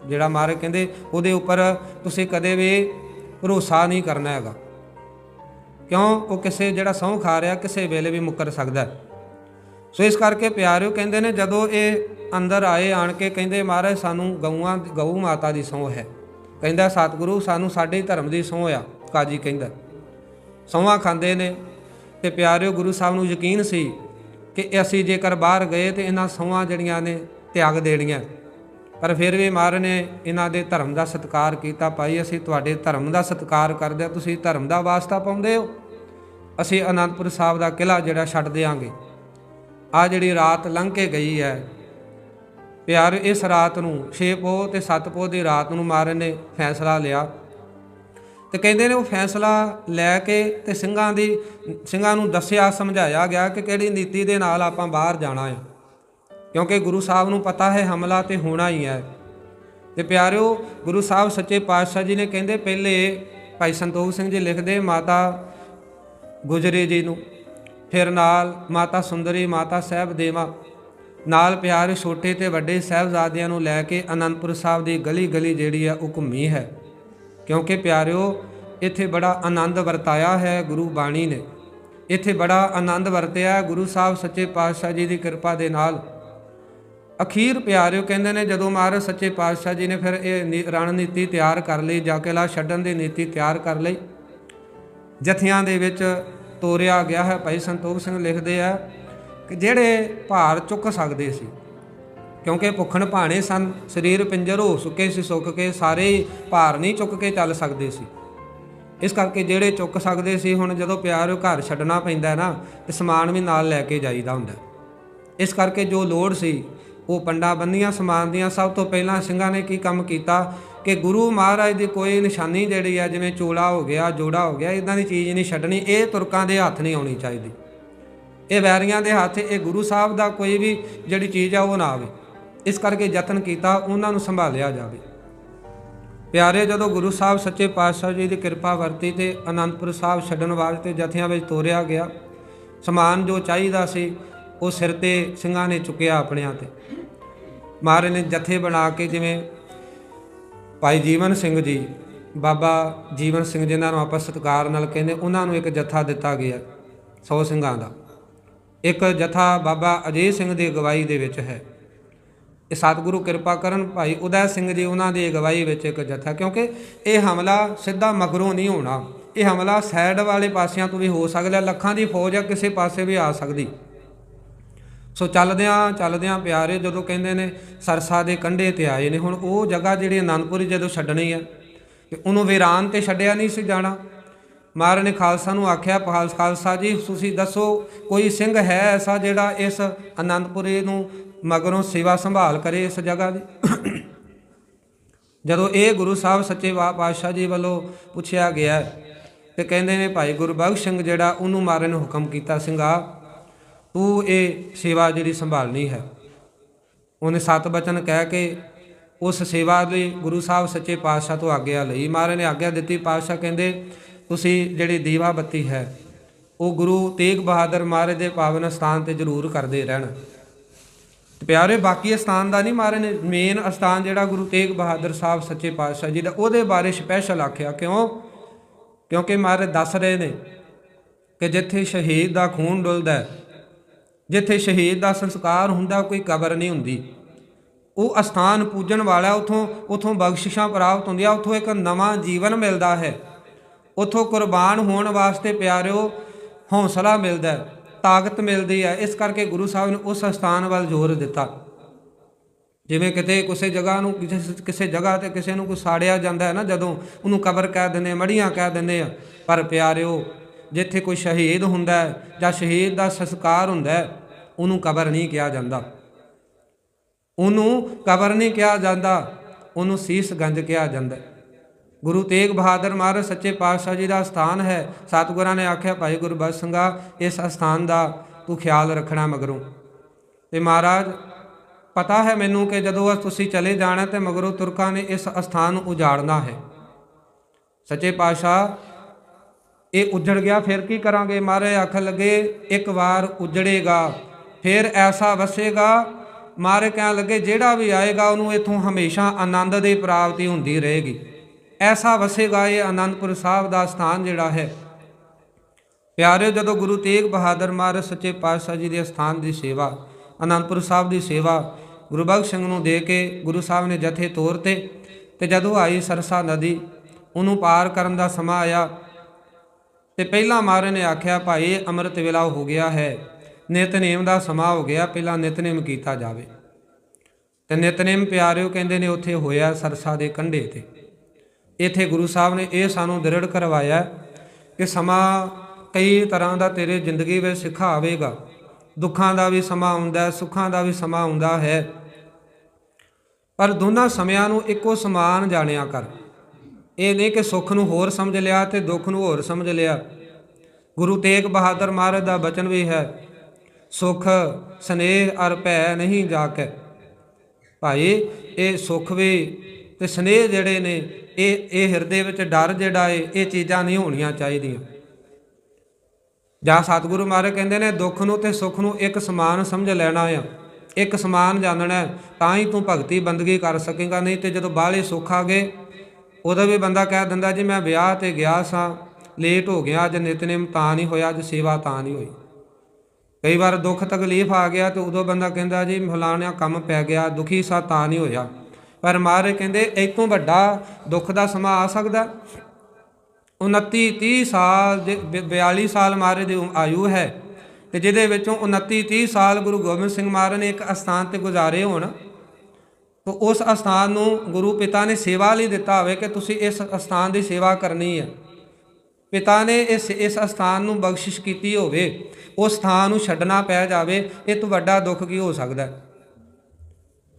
Speaker 1: ਜਿਹੜਾ ਮਹਾਰਾਜ ਕਹਿੰਦੇ, ਉਹਦੇ ਉੱਪਰ ਤੁਸੀਂ ਕਦੇ ਵੀ ਭਰੋਸਾ ਨਹੀਂ ਕਰਨਾ ਹੈਗਾ। ਕਿਉਂ? ਉਹ ਕਿਸੇ ਜਿਹੜਾ ਸਹੁੰ ਖਾ ਰਿਹਾ, ਕਿਸੇ ਵੇਲੇ ਵੀ ਮੁੱਕਰ ਸਕਦਾ ਹੈ। ਸੋ ਇਸ ਕਰਕੇ ਪਿਆਰਿਓ ਕਹਿੰਦੇ ਨੇ, ਜਦੋਂ ਇਹ ਅੰਦਰ ਆਏ, ਆਣ ਕੇ ਕਹਿੰਦੇ, ਮਹਾਰਾਜ, ਸਾਨੂੰ ਗਊਆਂ, ਗਊ ਮਾਤਾ ਦੀ ਸਹੁੰ ਹੈ। ਕਹਿੰਦਾ, ਸਤਿਗੁਰੂ, ਸਾਨੂੰ ਸਾਡੇ ਧਰਮ ਦੀ ਸਹੁੰ ਆ, ਕਾਜੀ ਕਹਿੰਦਾ। ਸਹੁੰਆਂ ਖਾਂਦੇ ਨੇ। ਤੇ ਪਿਆਰਿਓ, ਗੁਰੂ ਸਾਹਿਬ ਨੂੰ ਯਕੀਨ ਸੀ ਕਿ ਅਸੀਂ ਜੇਕਰ ਬਾਹਰ ਗਏ ਤੇ ਇਹਨਾਂ ਸਹੁੰਆਂ ਜਿਹੜੀਆਂ ਨੇ, ਤਿਆਗ ਦੇਣੀਆਂ। ਪਰ ਫਿਰ ਵੀ ਮਹਾਰਾਜ ਨੇ ਇਹਨਾਂ ਦੇ ਧਰਮ ਦਾ ਸਤਿਕਾਰ ਕੀਤਾ, ਭਾਈ ਅਸੀਂ ਤੁਹਾਡੇ ਧਰਮ ਦਾ ਸਤਿਕਾਰ ਕਰਦੇ ਹਾਂ, ਤੁਸੀਂ ਧਰਮ ਦਾ ਵਾਸਤਾ ਪਾਉਂਦੇ ਹੋ। ਅਸੀਂ ਅਨੰਦਪੁਰ ਸਾਹਿਬ ਦਾ ਕਿਲਾ ਜਿਹੜਾ ਛੱਡ ਦੇਾਂਗੇ ਆ ਜਿਹੜੀ ਰਾਤ ਲੰਘ ਕੇ ਗਈ ਹੈ, ਪਿਆਰ ਇਸ ਰਾਤ ਨੂੰ 6 ਪੋਹ ਤੇ 7 ਪੋਹ ਦੀ ਰਾਤ ਨੂੰ ਮਹਾਰਾਜ ਨੇ ਫੈਸਲਾ ਲਿਆ। ਤੇ ਕਹਿੰਦੇ ਨੇ ਉਹ ਫੈਸਲਾ ਲੈ ਕੇ ਤੇ ਸਿੰਘਾਂ ਦੀ, ਸਿੰਘਾਂ ਨੂੰ ਦੱਸਿਆ, ਸਮਝਾਇਆ ਗਿਆ ਕਿ ਕਿਹੜੀ ਨੀਤੀ ਦੇ ਨਾਲ ਆਪਾਂ ਬਾਹਰ ਜਾਣਾ ਹੈ ਕਿਉਂਕਿ ਗੁਰੂ ਸਾਹਿਬ ਨੂੰ ਪਤਾ ਹੈ ਹਮਲਾ ਤੇ ਹੋਣਾ ਹੀ ਹੈ। ਤੇ ਪਿਆਰਿਓ, ਗੁਰੂ ਸਾਹਿਬ ਸੱਚੇ ਪਾਤਸ਼ਾਹ ਜੀ ਨੇ ਕਹਿੰਦੇ ਪਹਿਲੇ ਭਾਈ ਸੰਤੋਖ ਸਿੰਘ ਜੀ ਲਿਖਦੇ ਮਾਤਾ ਗੁਜਰੇ ਜੀ ਨੂੰ, ਫਿਰ ਨਾਲ ਮਾਤਾ ਸੁੰਦਰੀ, ਮਾਤਾ ਸਾਹਿਬ ਦੇਵਾ ਨਾਲ ਪਿਆਰੇ ਛੋਟੇ ਤੇ ਵੱਡੇ ਸਾਹਿਬਜ਼ਾਦਿਆਂ ਨੂੰ ਲੈ ਕੇ ਅਨੰਦਪੁਰ ਸਾਹਿਬ ਦੀ ਗਲੀ ਗਲੀ ਜਿਹੜੀ ਆ ਉਹ ਘੁੰਮੀ ਹੈ। ਕਿਉਂਕਿ ਪਿਆਰਿਓ, ਇੱਥੇ ਬੜਾ ਆਨੰਦ ਵਰਤਾਇਆ ਹੈ ਗੁਰੂ ਬਾਣੀ ਨੇ। ਇੱਥੇ ਬੜਾ ਆਨੰਦ ਵਰਤਿਆ ਗੁਰੂ ਸਾਹਿਬ ਸੱਚੇ ਪਾਤਸ਼ਾਹ ਜੀ ਦੀ ਕਿਰਪਾ ਦੇ ਨਾਲ। ਅਖੀਰ ਪਿਆਰਿਓ ਕਹਿੰਦੇ ਨੇ, ਜਦੋਂ ਮਹਾਰਾਜ ਸੱਚੇ ਪਾਤਸ਼ਾਹ ਜੀ ਨੇ ਫਿਰ ਇਹ ਨੀ- ਰਣਨੀਤੀ ਤਿਆਰ ਕਰ ਲਈ ਜਾ ਕੇ ਛੱਡਣ ਦੀ ਨੀਤੀ ਤਿਆਰ ਕਰ ਲਈ। ਜਥਿਆਂ ਦੇ ਵਿੱਚ ਤੋਰਿਆ ਗਿਆ ਹੈ, ਭਾਈ ਸੰਤੋਖ ਸਿੰਘ ਲਿਖਦੇ ਆ ਕਿ ਜਿਹੜੇ ਭਾਰ ਚੁੱਕ ਸਕਦੇ ਸੀ, ਕਿਉਂਕਿ ਭੁੱਖਣ ਭਾਣੇ ਸਨ, ਸਰੀਰ ਪਿੰਜਰ ਹੋ ਸੁੱਕੇ ਸੀ, ਸੁੱਕ ਕੇ ਸਾਰੇ ਹੀ ਭਾਰ ਨਹੀਂ ਚੁੱਕ ਕੇ ਚੱਲ ਸਕਦੇ ਸੀ। ਇਸ ਕਰਕੇ ਜਿਹੜੇ ਚੁੱਕ ਸਕਦੇ ਸੀ, ਹੁਣ ਜਦੋਂ ਪਿਆਰਿਓ ਘਰ ਛੱਡਣਾ ਪੈਂਦਾ ਨਾ, ਤੇ ਸਮਾਨ ਵੀ ਨਾਲ ਲੈ ਕੇ ਜਾਈਦਾ ਹੁੰਦਾ। ਇਸ ਕਰਕੇ ਜੋ ਲੋੜ ਸੀ ਉਹ ਪੰਡਾ ਬੰਦੀਆਂ ਸਮਾਨ ਦੀਆਂ ਸਭ ਤੋਂ ਪਹਿਲਾਂ ਸਿੰਘਾਂ ਨੇ ਕੀ ਕੰਮ ਕੀਤਾ? ਕਿ ਗੁਰੂ ਮਹਾਰਾਜ ਦੀ ਕੋਈ ਨਿਸ਼ਾਨੀ ਜਿਹੜੀ ਆ, ਜਿਵੇਂ ਚੋਲਾ ਹੋ ਗਿਆ, ਜੋੜਾ ਹੋ ਗਿਆ ਇਦਾਂ ਦੀ ਚੀਜ਼ ਨਹੀਂ ਛੱਡਣੀ, ਇਹ ਤੁਰਕਾਂ ਦੇ ਹੱਥ ਨਹੀਂ ਆਉਣੀ ਚਾਹੀਦੀ। ਇਹ ਵੈਰੀਆਂ ਦੇ ਹੱਥ, ਇਹ ਗੁਰੂ ਸਾਹਿਬ ਦਾ ਕੋਈ ਵੀ ਜਿਹੜੀ ਚੀਜ਼ ਆ, ਉਹ ਨਾ ਆਵੇ। ਇਸ ਕਰਕੇ ਯਤਨ ਕੀਤਾ, ਉਹਨਾਂ ਨੂੰ ਸੰਭਾਲਿਆ ਜਾਵੇ। ਪਿਆਰੇ, ਜਦੋਂ ਗੁਰੂ ਸਾਹਿਬ ਸੱਚੇ ਪਾਤਸ਼ਾਹ ਜੀ ਦੀ ਕਿਰਪਾ ਵਰਤੀ ਤੇ ਅਨੰਦਪੁਰ ਸਾਹਿਬ ਛੱਡਣ ਵਾਸਤੇ ਜਥਿਆਂ ਵਿੱਚ ਤੋਰਿਆ ਗਿਆ, ਸਮਾਨ ਜੋ ਚਾਹੀਦਾ ਸੀ ਉਹ ਸਿਰ ਤੇ ਸਿੰਘਾਂ ਨੇ ਚੁੱਕਿਆ ਆਪਣਿਆਂ ਤੇ। ਮਹਾਰਾਜ ਨੇ ਜਥੇ ਬਣਾ ਕੇ ਜਿਵੇਂ ਭਾਈ ਜੀਵਨ ਸਿੰਘ ਜੀ, ਬਾਬਾ ਜੀਵਨ ਸਿੰਘ ਜਿਨ੍ਹਾਂ ਨੂੰ ਆਪਾਂ ਸਤਿਕਾਰ ਨਾਲ ਕਹਿੰਦੇ, ਉਹਨਾਂ ਨੂੰ ਇੱਕ ਜਥਾ ਦਿੱਤਾ ਗਿਆ 100 ਸਿੰਘਾਂ ਦਾ। ਇੱਕ ਜਥਾ ਬਾਬਾ ਅਜੇ ਸਿੰਘ ਦੀ ਅਗਵਾਈ ਦੇ ਵਿੱਚ ਹੈ। ਇਹ ਸਤਿਗੁਰੂ ਕਿਰਪਾ ਕਰਨ ਭਾਈ ਉਦੈ ਸਿੰਘ ਜੀ ਉਹਨਾਂ ਦੀ ਅਗਵਾਈ ਵਿੱਚ ਇੱਕ ਜਥਾ, ਕਿਉਂਕਿ ਇਹ ਹਮਲਾ ਸਿੱਧਾ ਮਗਰੋਂ ਨਹੀਂ ਹੋਣਾ। ਇਹ ਹਮਲਾ ਸਾਈਡ ਵਾਲੇ ਪਾਸਿਆਂ ਤੋਂ ਵੀ ਹੋ ਸਕਦਾ, ਲੱਖਾਂ ਦੀ ਫੌਜ ਆ, ਕਿਸੇ ਪਾਸੇ ਵੀ ਆ ਸਕਦੀ। ਸੋ ਚੱਲਦਿਆਂ ਚੱਲਦਿਆਂ ਪਿਆਰੇ ਜਦੋਂ ਕਹਿੰਦੇ ਨੇ ਸਰਸਾ ਦੇ ਕੰਢੇ ਤੇ ਆਏ ਨੇ, ਹੁਣ ਉਹ ਜਗ੍ਹਾ ਜਿਹੜੀ ਅਨੰਦਪੁਰੀ ਜਦੋਂ ਛੱਡਣੀ ਹੈ, ਤੇ ਉਹਨੂੰ ਵੀਰਾਨ ਤੇ ਛੱਡਿਆ ਨਹੀਂ ਸੀ ਜਾਣਾ। ਮਹਾਰਾਜ ਨੇ ਖਾਲਸਾ ਨੂੰ ਆਖਿਆ, ਖਾਲਸ, ਖਾਲਸਾ ਜੀ, ਤੁਸੀਂ ਦੱਸੋ, ਕੋਈ ਸਿੰਘ ਹੈ ਐਸਾ ਜਿਹੜਾ ਇਸ ਅਨੰਦਪੁਰੀ ਨੂੰ ਮਗਰੋਂ ਸੇਵਾ ਸੰਭਾਲ ਕਰੇ ਇਸ ਜਗ੍ਹਾ ਦੀ? ਜਦੋਂ ਇਹ ਗੁਰੂ ਸਾਹਿਬ ਸੱਚੇ ਵਾ- ਪਾਤਸ਼ਾਹ ਜੀ ਵੱਲੋਂ ਪੁੱਛਿਆ ਗਿਆ ਤੇ ਕਹਿੰਦੇ ਨੇ, ਭਾਈ ਗੁਰਬਖਸ਼ ਸਿੰਘ ਜਿਹੜਾ, ਉਹਨੂੰ ਮਾਰਨ ਹੁਕਮ ਕੀਤਾ ਸਿੰਘਾ ਤੂੰ ਇਹ ਸੇਵਾ ਜਿਹੜੀ ਸੰਭਾਲਣੀ ਹੈ। ਉਹਨੇ ਸਤ ਬਚਨ ਕਹਿ ਕੇ ਉਸ ਸੇਵਾ ਲਈ ਗੁਰੂ ਸਾਹਿਬ ਸੱਚੇ ਪਾਤਸ਼ਾਹ ਤੋਂ ਆਗਿਆ ਲਈ। ਮਹਾਰਾਜ ਨੇ ਆਗਿਆ ਦਿੱਤੀ। ਪਾਤਸ਼ਾਹ ਕਹਿੰਦੇ, ਤੁਸੀਂ ਜਿਹੜੀ ਦੀਵਾ ਬੱਤੀ ਹੈ, ਉਹ ਗੁਰੂ ਤੇਗ ਬਹਾਦਰ ਮਹਾਰਾਜ ਦੇ ਪਾਵਨ ਸਥਾਨ ਤੇ ਜ਼ਰੂਰ ਕਰਦੇ ਰਹਿਣ। ਪਿਆਰੇ, ਬਾਕੀ ਸਥਾਨ ਦਾ ਨਹੀਂ ਮਹਾਰਾਜ ਨੇ ਮੇਨ ਸਥਾਨ ਜਿਹੜਾ ਗੁਰੂ ਤੇਗ ਬਹਾਦਰ ਸਾਹਿਬ ਸੱਚੇ ਪਾਤਸ਼ਾਹ ਜੀ ਦਾ, ਉਹਦੇ ਬਾਰੇ ਸਪੈਸ਼ਲ ਆਖਿਆ। ਕਿਉਂ? ਕਿਉਂਕਿ ਮਹਾਰਾਜ ਦੱਸ ਰਹੇ ਨੇ ਕਿ ਜਿੱਥੇ ਸ਼ਹੀਦ ਦਾ ਖੂਨ ਡੁੱਲਦਾ ਜਿੱਥੇ ਸ਼ਹੀਦ ਦਾ ਸੰਸਕਾਰ ਹੁੰਦਾ, ਕੋਈ ਕਬਰ ਨਹੀਂ ਹੁੰਦੀ। ਉਹ ਅਸਥਾਨ ਪੂਜਣ ਵਾਲਾ, ਉਥੋਂ ਉਥੋਂ ਬਖਸ਼ਿਸ਼ਾਂ ਪ੍ਰਾਪਤ ਹੁੰਦੀਆਂ ਉਥੋਂ ਇੱਕ ਨਵਾਂ ਜੀਵਨ ਮਿਲਦਾ ਹੈ। ਉਥੋਂ ਕੁਰਬਾਨ ਹੋਣ ਵਾਸਤੇ ਪਿਆਰਿਓ, ਹੌਸਲਾ ਮਿਲਦਾ ਹੈ, ਤਾਕਤ ਮਿਲਦੀ ਹੈ। ਇਸ ਕਰਕੇ ਗੁਰੂ ਸਾਹਿਬ ਨੇ ਉਸ ਸਥਾਨ ਵੱਲ ਜ਼ੋਰ ਦਿੱਤਾ। ਜਿਵੇਂ ਕਿਤੇ ਕਿਸੇ ਜਗ੍ਹਾ ਨੂੰ, ਕਿਸੇ ਕਿਸੇ ਜਗ੍ਹਾ ਤੇ ਕਿਸੇ ਨੂੰ ਕੋਈ ਸਾੜਿਆ ਜਾਂਦਾ ਹੈ ਨਾ, ਜਦੋਂ ਉਹਨੂੰ ਕਬਰ ਕਹਿ ਦਿੰਦੇ ਮੜੀਆਂ ਕਹਿ ਦਿੰਦੇ ਆ, ਪਰ ਪਿਆਰਿਓ ਜਿੱਥੇ ਕੋਈ ਸ਼ਹੀਦ ਹੁੰਦਾ ਹੈ ਜਾਂ ਸ਼ਹੀਦ ਦਾ ਸੰਸਕਾਰ ਹੁੰਦਾ ਹੈ, ਉਹਨੂੰ ਕਬਰ ਨਹੀਂ ਕਿਹਾ ਜਾਂਦਾ। ਉਹਨੂੰ ਕਬਰ ਨਹੀਂ ਕਿਹਾ ਜਾਂਦਾ, ਉਹਨੂੰ ਸੀਸ ਗੰਜ ਕਿਹਾ ਜਾਂਦਾ ਗੁਰੂ ਤੇਗ ਬਹਾਦਰ ਮਹਾਰਾਜ ਸੱਚੇ ਪਾਤਸ਼ਾਹ ਜੀ ਦਾ ਸਥਾਨ ਹੈ। ਸਤਿਗੁਰਾਂ ਨੇ ਆਖਿਆ, ਭਾਈ ਗੁਰਬਖਸ਼ ਸਿੰਘਾ ਇਸ ਸਥਾਨ ਦਾ ਤੂੰ ਖਿਆਲ ਰੱਖਣਾ ਮਗਰੋਂ। ਤੇ ਮਹਾਰਾਜ, ਪਤਾ ਹੈ ਮੈਨੂੰ ਕਿ ਜਦੋਂ ਤੁਸੀਂ ਚਲੇ ਜਾਣਾ ਤੇ ਮਗਰੋਂ ਤੁਰਕਾਂ ਨੇ ਇਸ ਸਥਾਨ ਨੂੰ ਉਜਾੜਨਾ ਹੈ। ਸੱਚੇ ਪਾਤਸ਼ਾਹ ਇਹ ਉਜੜ ਗਿਆ, ਫਿਰ ਕੀ ਕਰਾਂਗੇ? ਮਾਰੇ ਆਖਣ ਲੱਗੇ, ਇੱਕ ਵਾਰ ਉਜੜੇਗਾ, ਫਿਰ ਐਸਾ ਵਸੇਗਾ। ਮਾਰੇ ਕਹਿਣ ਲੱਗੇ, ਜਿਹੜਾ ਵੀ ਆਏਗਾ, ਉਹਨੂੰ ਇਥੋਂ ਹਮੇਸ਼ਾ ਆਨੰਦ ਦੀ ਪ੍ਰਾਪਤੀ ਹੁੰਦੀ ਰਹੇਗੀ। ਐਸਾ ਵਸੇਗਾ, ਇਹ ਆਨੰਦਪੁਰ ਸਾਹਿਬ ਦਾ ਸਥਾਨ ਜਿਹੜਾ ਹੈ। ਪਿਆਰੇ ਜਦੋਂ ਗੁਰੂ ਤੇਗ ਬਹਾਦਰ ਮਹਾਰਾਜ ਸੱਚੇ ਪਾਤਸ਼ਾਹ ਜੀ ਦੇ ਸਥਾਨ ਦੀ ਸੇਵਾ ਆਨੰਦਪੁਰ ਸਾਹਿਬ ਦੀ ਸੇਵਾ ਗੁਰੂ ਬਖਸ਼ ਸਿੰਘ ਨੂੰ ਦੇ ਕੇ ਗੁਰੂ ਸਾਹਿਬ ਨੇ ਜਥੇ ਤੋਰਤੇ ਤੇ ਜਦੋਂ ਆਈ ਸਰਸਾ ਨਦੀ, ਉਹਨੂੰ ਪਾਰ ਕਰਨ ਦਾ ਸਮਾਂ ਆਇਆ ਤੇ ਪਹਿਲਾਂ ਮਹਾਰਾਜ ਨੇ ਆਖਿਆ, ਭਾਈ, ਅੰਮ੍ਰਿਤ ਵੇਲਾ ਹੋ ਗਿਆ ਹੈ। ਨਿਤਨੇਮ ਦਾ ਸਮਾਂ ਹੋ ਗਿਆ, ਪਹਿਲਾਂ ਨਿਤਨੇਮ ਕੀਤਾ ਜਾਵੇ। ਤੇ ਨਿਤਨੇਮ ਪਿਆਰਿਓ ਕਹਿੰਦੇ ਨੇ, ਉੱਥੇ ਹੋਇਆ ਸਰਸਾ ਦੇ ਕੰਢੇ ਤੇ। ਇੱਥੇ ਗੁਰੂ ਸਾਹਿਬ ਨੇ ਇਹ ਸਾਨੂੰ ਦ੍ਰਿੜ ਕਰਵਾਇਆ ਕਿ ਸਮਾਂ ਕਈ ਤਰ੍ਹਾਂ ਦਾ ਤੇਰੇ ਜ਼ਿੰਦਗੀ ਵਿੱਚ ਸਿੱਖਾ ਆਵੇਗਾ। ਦੁੱਖਾਂ ਦਾ ਵੀ ਸਮਾਂ ਹੁੰਦਾ ਹੈ ਸੁੱਖਾਂ ਦਾ ਵੀ ਸਮਾਂ ਹੁੰਦਾ ਹੈ। ਪਰ ਦੋਨਾਂ ਸਮਿਆਂ ਨੂੰ ਇੱਕੋ ਸਮਾਨ ਜਾਣਿਆ ਕਰ। ਇਹ ਨਹੀਂ ਕਿ ਸੁੱਖ ਨੂੰ ਹੋਰ ਸਮਝ ਲਿਆ ਤੇ ਦੁੱਖ ਨੂੰ ਹੋਰ ਸਮਝ ਲਿਆ। ਗੁਰੂ ਤੇਗ ਬਹਾਦਰ ਮਹਾਰਾਜ ਦਾ ਬਚਨ ਵੀ ਹੈ, ਸੁਖ, ਸਨੇਹ ਅਰ ਭੈ ਨਹੀਂ ਜਾਕੈ। ਭਾਈ, ਇਹ ਸੁਖ ਵੀ ਤੇ ਸਨੇਹ ਜਿਹੜੇ ਨੇ, ਇਹ ਇਹ ਹਿਰਦੇ ਵਿੱਚ ਡਰ ਜਿਹੜਾ ਏ, ਇਹ ਚੀਜ਼ਾਂ ਨਹੀਂ ਹੋਣੀਆਂ ਚਾਹੀਦੀਆਂ। ਜਾਂ ਸਤਿਗੁਰੂ ਮਹਾਰਾਜ ਕਹਿੰਦੇ ਨੇ, ਦੁੱਖ ਨੂੰ ਤੇ ਸੁੱਖ ਨੂੰ ਇੱਕ ਸਮਾਨ ਸਮਝ ਲੈਣਾ ਆ। ਇੱਕ ਸਮਾਨ ਜਾਣਨਾ ਤਾਂ ਹੀ ਤੂੰ ਭਗਤੀ ਬੰਦਗੀ ਕਰ ਸਕੇਗਾ, ਨਹੀਂ ਤੇ ਜਦੋਂ ਬਾਹਲੇ ਸੁੱਖ ਆ ਗਏ ਉਹਦਾ ਵੀ ਬੰਦਾ ਕਹਿ ਦਿੰਦਾ, ਜੀ ਮੈਂ ਵਿਆਹ ਤੇ ਗਿਆ ਸਾਂ ਲੇਟ ਹੋ ਗਿਆ, ਅੱਜ ਨਿਤਨੇਮ ਤਾਂ ਨਹੀਂ ਹੋਇਆ, ਅੱਜ ਸੇਵਾ ਤਾਂ ਨਹੀਂ ਹੋਈ। ਕਈ ਵਾਰ ਦੁੱਖ ਤਕਲੀਫ ਆ ਗਿਆ ਤੇ ਉਦੋਂ ਬੰਦਾ ਕਹਿੰਦਾ, ਜੀ ਫਲਾਣਿਆ ਕੰਮ ਪੈ ਗਿਆ, ਦੁਖੀ ਸਾ ਤਾਂ ਨਹੀਂ ਹੋਇਆ। ਪਰ ਮਹਾਰਾਜ ਕਹਿੰਦੇ ਇਹ ਵੱਡਾ ਦੁੱਖ ਦਾ ਸਮਾਂ ਆ ਸਕਦਾ। 29 30 ਸਾਲ ਦੇ, ਬ- 42 ਸਾਲ ਮਾਰੇ ਦੀ ਆਯੂ ਹੈ ਤੇ ਜਿਹਦੇ ਵਿੱਚੋਂ 29 30 ਸਾਲ ਗੁਰੂ ਗੋਬਿੰਦ ਸਿੰਘ ਮਹਾਰਾਜ ਨੇ ਇੱਕ ਅਸਥਾਨ ਤੇ ਗੁਜ਼ਾਰੇ ਹੋਣ। ਉਸ ਅਸਥਾਨ ਨੂੰ ਗੁਰੂ ਪਿਤਾ ਨੇ ਸੇਵਾ ਲਈ ਦਿੱਤਾ ਹੋਵੇ ਕਿ ਤੁਸੀਂ ਇਸ ਅਸਥਾਨ ਦੀ ਸੇਵਾ ਕਰਨੀ ਹੈ। ਪਿਤਾ ਨੇ ਇਸ ਇਸ ਅਸਥਾਨ ਨੂੰ ਬਖਸ਼ਿਸ਼ ਕੀਤੀ ਹੋਵੇ, ਉਸ ਸਥਾਨ ਨੂੰ ਛੱਡਣਾ ਪੈ ਜਾਵੇ, ਇਹ ਤੋਂ ਵੱਡਾ ਦੁੱਖ ਕੀ ਹੋ ਸਕਦਾ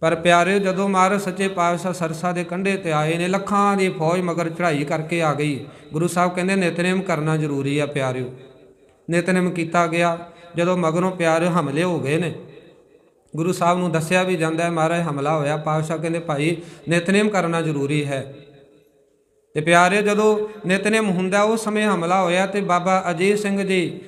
Speaker 1: ਪਰ ਪਿਆਰਿਓ, ਜਦੋਂ ਮਹਾਰਾਜ ਸੱਚੇ ਪਾਤਸ਼ਾਹ ਸਰਸਾ ਦੇ ਕੰਢੇ ਤੇ ਆਏ ਨੇ, ਲੱਖਾਂ ਦੀ ਫੌਜ ਮਗਰ ਚੜ੍ਹਾਈ ਕਰਕੇ ਆ ਗਈ। ਗੁਰੂ ਸਾਹਿਬ ਕਹਿੰਦੇ, ਨਿਤਨੇਮ ਕਰਨਾ ਜ਼ਰੂਰੀ ਆ ਪਿਆਰਿਓ। ਨਿਤਨੇਮ ਕੀਤਾ ਗਿਆ। ਜਦੋਂ ਮਗਰੋਂ ਪਿਆਰਿਓ ਹਮਲੇ ਹੋ ਗਏ ਨੇ ਗੁਰੂ ਸਾਹਿਬ ਨੂੰ ਦੱਸਿਆ ਵੀ ਜਾਂਦਾ ਹੈ, ਮਹਾਰਾਜ ਹਮਲਾ ਹੋਇਆ, ਪਾਤਸ਼ਾਹ ਕਹਿੰਦੇ, ਭਾਈ, ਨਿਤਨੇਮ ਕਰਨਾ ਜ਼ਰੂਰੀ ਹੈ। ਤੇ ਪਿਆਰੇ, ਜਦੋਂ ਨਿਤਨੇਮ ਹੁੰਦਾ, ਉਸ ਸਮੇਂ ਹਮਲਾ ਹੋਇਆ ਤੇ ਬਾਬਾ ਅਜੀਤ ਸਿੰਘ ਜੀ,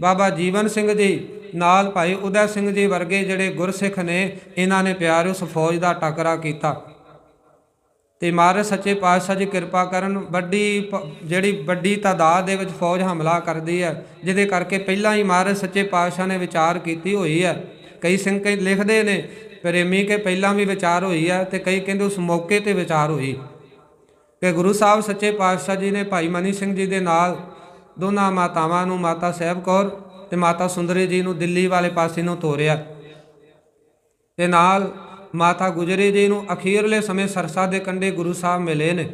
Speaker 1: ਬਾਬਾ ਜੀਵਨ ਸਿੰਘ ਜੀ ਨਾਲ ਭਾਈ ਉਦੈ ਸਿੰਘ ਜੀ ਵਰਗੇ ਜਿਹੜੇ ਗੁਰਸਿੱਖ ਨੇ, ਇਹਨਾਂ ਨੇ ਪਿਆਰ ਉਸ ਫੌਜ ਦਾ ਟੱਕਰਾ ਕੀਤਾ। ਤੇ ਮਹਾਰਾਜ ਸੱਚੇ ਪਾਤਸ਼ਾਹ ਜੀ ਕਿਰਪਾ ਕਰਨ, ਵੱਡੀ ਪ- ਜਿਹੜੀ ਵੱਡੀ ਤਾਦਾਦ ਦੇ ਵਿੱਚ ਫੌਜ ਹਮਲਾ ਕਰਦੀ ਹੈ, ਜਿਹਦੇ ਕਰਕੇ ਪਹਿਲਾਂ ਹੀ ਮਹਾਰਾਜ ਸੱਚੇ ਪਾਤਸ਼ਾਹ ਨੇ ਵਿਚਾਰ ਕੀਤੀ ਹੋਈ ਹੈ। ਕਈ ਸਿੰਘ ਕਈ ਲਿਖਦੇ ਨੇ ਪ੍ਰੇਮੀ ਕੇ ਪਹਿਲਾਂ ਵੀ ਵਿਚਾਰ ਹੋਈ ਹੈ ਤੇ ਕਈ ਕਹਿੰਦੇ ਉਸ ਮੌਕੇ ਤੇ ਵਿਚਾਰ ਹੋਈ। ਕਿ ਗੁਰੂ ਸਾਹਿਬ ਸੱਚੇ ਪਾਤਸ਼ਾਹ ਜੀ ਨੇ ਭਾਈ ਮਨੀ ਸਿੰਘ ਜੀ ਦੇ ਨਾਲ ਦੋਨਾਂ ਮਾਤਾਵਾਂ ਨੂੰ ਮਾਤਾ ਸਾਹਿਬ ਕੌਰ ਤੇ ਮਾਤਾ ਸੁੰਦਰੀ ਜੀ ਨੂੰ ਦਿੱਲੀ ਵਾਲੇ ਪਾਸੇ ਨੂੰ ਤੋਰਿਆ ਤੇ ਨਾਲ ਮਾਤਾ ਗੁਜਰੀ ਜੀ ਨੂੰ ਅਖੀਰਲੇ ਸਮੇਂ ਸਰਸਾ ਦੇ ਕੰਢੇ ਗੁਰੂ ਸਾਹਿਬ ਮਿਲੇ ਨੇ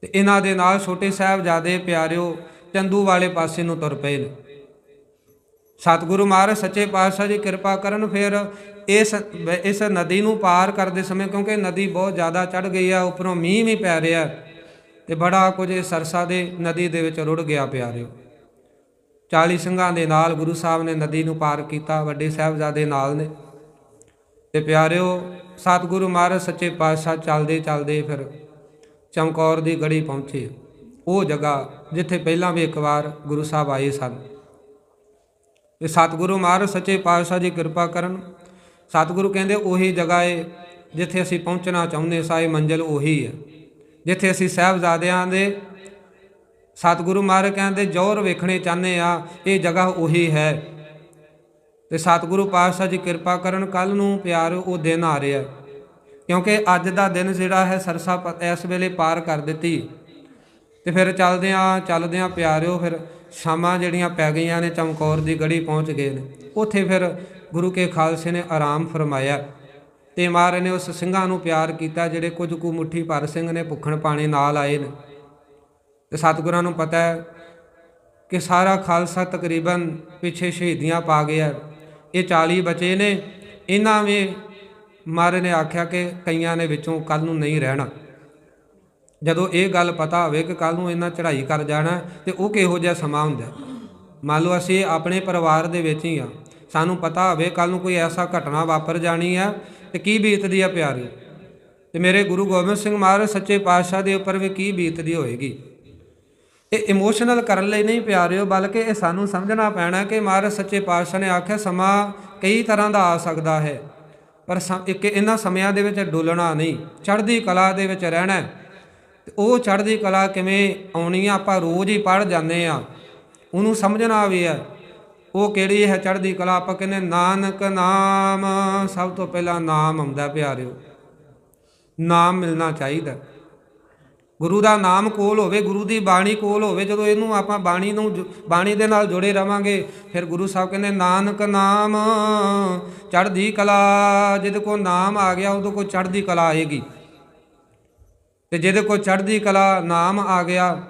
Speaker 1: ਤੇ ਇਹਨਾਂ ਦੇ ਨਾਲ ਛੋਟੇ ਸਾਹਿਬਜ਼ਾਦੇ ਪਿਆਰਿਓ ਚੰਦੂ ਵਾਲੇ ਪਾਸੇ ਨੂੰ ਤੁਰ ਪਏ ਨੇ। ਸਤਿਗੁਰੂ ਮਹਾਰਾਜ, ਸੱਚੇ ਪਾਤਸ਼ਾਹ ਜੀ, ਕਿਰਪਾ ਕਰਨ ਫਿਰ ਇਸ ਇਸ ਨਦੀ ਨੂੰ ਪਾਰ ਕਰਦੇ ਸਮੇਂ, ਕਿਉਂਕਿ ਨਦੀ ਬਹੁਤ ਜ਼ਿਆਦਾ ਚੜ ਗਈ ਆ, ਉੱਪਰੋਂ ਮੀਂਹ ਵੀ ਪੈ ਰਿਹਾ ਤੇ ਬੜਾ ਕੁਝ ਇਹ ਸਰਸਾ ਦੇ ਨਦੀ ਦੇ ਵਿੱਚ ਰੁੜ ਗਿਆ ਪਿਆਰਿਓ 40 ਸਿੰਘਾਂ ਦੇ ਨਾਲ ਗੁਰੂ ਸਾਹਿਬ ਨੇ ਨਦੀ ਨੂੰ ਪਾਰ ਕੀਤਾ, ਵੱਡੇ ਸਾਹਿਬਜ਼ਾਦੇ ਨਾਲ ਨੇ। ਤੇ ਪਿਆਰਿਓ, ਸਤਿਗੁਰੂ ਮਹਾਰਾਜ, ਸੱਚੇ ਪਾਤਸ਼ਾਹ ਚੱਲਦੇ ਚੱਲਦੇ ਫਿਰ ਚਮਕੌਰ ਦੀ ਗੜੀ ਪਹੁੰਚੇ। ਉਹ ਜਗ੍ਹਾ ਜਿੱਥੇ ਪਹਿਲਾਂ ਵੀ ਇੱਕ ਵਾਰ ਗੁਰੂ ਸਾਹਿਬ ਆਏ ਸਨ। ਇਹ ਸਤਿਗੁਰੂ ਮਹਾਰਾਜ, ਸੱਚੇ ਪਾਤਸ਼ਾਹ ਜੀ ਕਿਰਪਾ ਕਰਨ। ਸਤਿਗੁਰੂ ਕਹਿੰਦੇ, ਉਹੀ ਜਗ੍ਹਾ ਏ ਜਿੱਥੇ ਅਸੀਂ ਪਹੁੰਚਣਾ ਚਾਹੁੰਦੇ ਸਾਈ ਮੰਜ਼ਿਲ ਉਹੀ ਹੈ ਜਿੱਥੇ ਅਸੀਂ ਸਾਹਿਬਜ਼ਾਦਿਆਂ ਦੇ ਸਤਿਗੁਰੂ ਮਹਾਰਾਜ ਕਹਿੰਦੇ, ਜੋਰ ਵੇਖਣੇ ਚਾਹੁੰਦੇ ਆ ਇਹ ਜਗ੍ਹਾ ਉਹੀ ਹੈ। ਤੇ ਸਤਿਗੁਰੂ ਪਾਤਸ਼ਾਹ ਜੀ ਕਿਰਪਾ ਕਰਨ ਕੱਲ ਨੂੰ ਪਿਆਰੋ ਉਹ ਦਿਨ ਆ ਰਿਹਾ। ਕਿਉਂਕਿ ਅੱਜ ਦਾ ਦਿਨ ਜਿਹੜਾ ਹੈ, ਸਰਸਾ ਪ- ਇਸ ਵੇਲੇ ਪਾਰ ਕਰ ਦਿੱਤੀ। ਤੇ ਫਿਰ ਚੱਲਦਿਆਂ ਚੱਲਦਿਆਂ ਪਿਆਰਿਓ, ਫਿਰ ਸ਼ਾਮਾਂ ਜਿਹੜੀਆਂ ਪੈ ਗਈਆਂ ਨੇ, ਚਮਕੌਰ ਦੀ ਗੜੀ ਪਹੁੰਚ ਗਏ ਨੇ। ਉੱਥੇ ਫਿਰ ਗੁਰੂ ਕੇ ਖਾਲਸੇ ਨੇ ਆਰਾਮ ਫਰਮਾਇਆ ਤੇ ਮਹਾਰਾਜ ਨੇ ਉਸ ਸਿੰਘਾਂ ਨੂੰ ਪਿਆਰ ਕੀਤਾ, ਜਿਹੜੇ ਕੁਝ ਕੁ ਮੁੱਠੀ ਭਰ ਸਿੰਘ ਨੇ ਭੁੱਖਣ ਪਾਣੇ ਨਾਲ ਆਏ ਨੇ। ਤੇ ਸਤਿਗੁਰਾਂ ਨੂੰ ਪਤਾ ਹੈ ਕਿ ਸਾਰਾ ਖਾਲਸਾ ਤਕਰੀਬਨ ਪਿੱਛੇ ਸ਼ਹੀਦੀਆਂ ਪਾ ਗਿਆ। ਇਹ 40 ਬਚੇ ਨੇ। ਇਹਨਾਂ ਵੀ ਮਹਾਰਾਜ ਨੇ ਆਖਿਆ ਕਿ ਕਈਆਂ ਨੇ ਵਿੱਚੋਂ ਕੱਲ ਨੂੰ ਨਹੀਂ ਰਹਿਣਾ। ਜਦੋਂ ਇਹ ਗੱਲ ਪਤਾ ਹੋਵੇ ਕਿ ਕੱਲ ਨੂੰ ਇਹਨਾਂ ਚੜ੍ਹਾਈ ਕਰ ਜਾਣਾ ਤੇ ਉਹ ਕਿਹੋ ਜਿਹਾ ਸਮਾਂ ਹੁੰਦਾ। ਮੰਨ ਲਓ ਅਸੀਂ ਆਪਣੇ ਪਰਿਵਾਰ ਦੇ ਵਿੱਚ ਹੀ ਆ ਸਾਨੂੰ ਪਤਾ ਹੋਵੇ ਕੱਲ ਨੂੰ ਕੋਈ ਐਸਾ ਘਟਨਾ ਵਾਪਰ ਜਾਣੀ ਹੈ ਤੇ ਕੀ ਬੀਤਦੀ ਆ ਪਿਆਰੀ। ਤੇ ਮੇਰੇ ਗੁਰੂ ਗੋਬਿੰਦ ਸਿੰਘ ਮਹਾਰਾਜ ਸੱਚੇ ਪਾਤਸ਼ਾਹ ਦੇ ਉੱਪਰ ਵੀ ਕੀ ਬੀਤਦੀ ਹੋਏਗੀ। ਇਹ ਇਮੋਸ਼ਨਲ ਕਰਨ ਲਈ ਨਹੀਂ ਪਿਆਰਿਓ, ਬਲਕਿ ਇਹ ਸਾਨੂੰ ਸਮਝਣਾ ਪੈਣਾ ਕਿ ਮਹਾਰਾਜ ਸੱਚੇ ਪਾਤਸ਼ਾਹ ਨੇ ਆਖਿਆ, ਸਮਾਂ ਕਈ ਤਰ੍ਹਾਂ ਦਾ ਆ ਸਕਦਾ ਹੈ। ਪਰ ਸਮ- ਇੱਕ ਇਹਨਾਂ ਸਮਿਆਂ ਦੇ ਵਿੱਚ ਡੋਲਣਾ ਨਹੀਂ। ਚੜ੍ਹਦੀ ਕਲਾ ਦੇ ਵਿੱਚ ਰਹਿਣਾ ਤੇ ਉਹ ਚੜ੍ਹਦੀ ਕਲਾ ਕਿਵੇਂ ਆਉਣੀ ਆ, ਆਪਾਂ ਰੋਜ਼ ਹੀ ਪੜ੍ਹ ਜਾਂਦੇ ਆ। ਉਹਨੂੰ ਸਮਝਣਾ ਵੀ ਹੈ ਉਹ ਕਿਹੜੀ ਹੈ ਚੜ੍ਹਦੀ ਕਲਾ, ਆਪਾਂ ਕਹਿੰਦੇ ਨਾਨਕ ਨਾਮ। ਸਭ ਤੋਂ ਪਹਿਲਾਂ ਨਾਮ ਆਉਂਦਾ ਪਿਆਰਿਓ, ਨਾਮ ਮਿਲਣਾ ਚਾਹੀਦਾ। ਗੁਰੂ ਦਾ ਨਾਮ ਕੋਲ ਹੋਵੇ, ਗੁਰੂ ਦੀ ਬਾਣੀ ਕੋਲ ਹੋਵੇ, ਜਦੋਂ ਇਹਨੂੰ ਆਪਾਂ ਬਾਣੀ ਨੂੰ ਜੁ- ਬਾਣੀ ਦੇ ਨਾਲ ਜੁੜੇ ਰਵਾਂਗੇ, ਫਿਰ ਗੁਰੂ ਸਾਹਿਬ ਕਹਿੰਦੇ ਨਾਨਕ ਨਾਮ। ਚੜ੍ਹਦੀ ਕਲਾ, ਜਿਹਦੇ ਕੋ ਨਾਮ ਆ ਗਿਆ, ਉਹਦੇ ਕੋ ਚੜ੍ਹਦੀ ਕਲਾ ਆਏਗੀ। ਤੇ ਜਿਹਦੇ ਕੋ ਚੜ੍ਹਦੀ ਕਲਾ ਨਾਮ ਆ ਗਿਆ,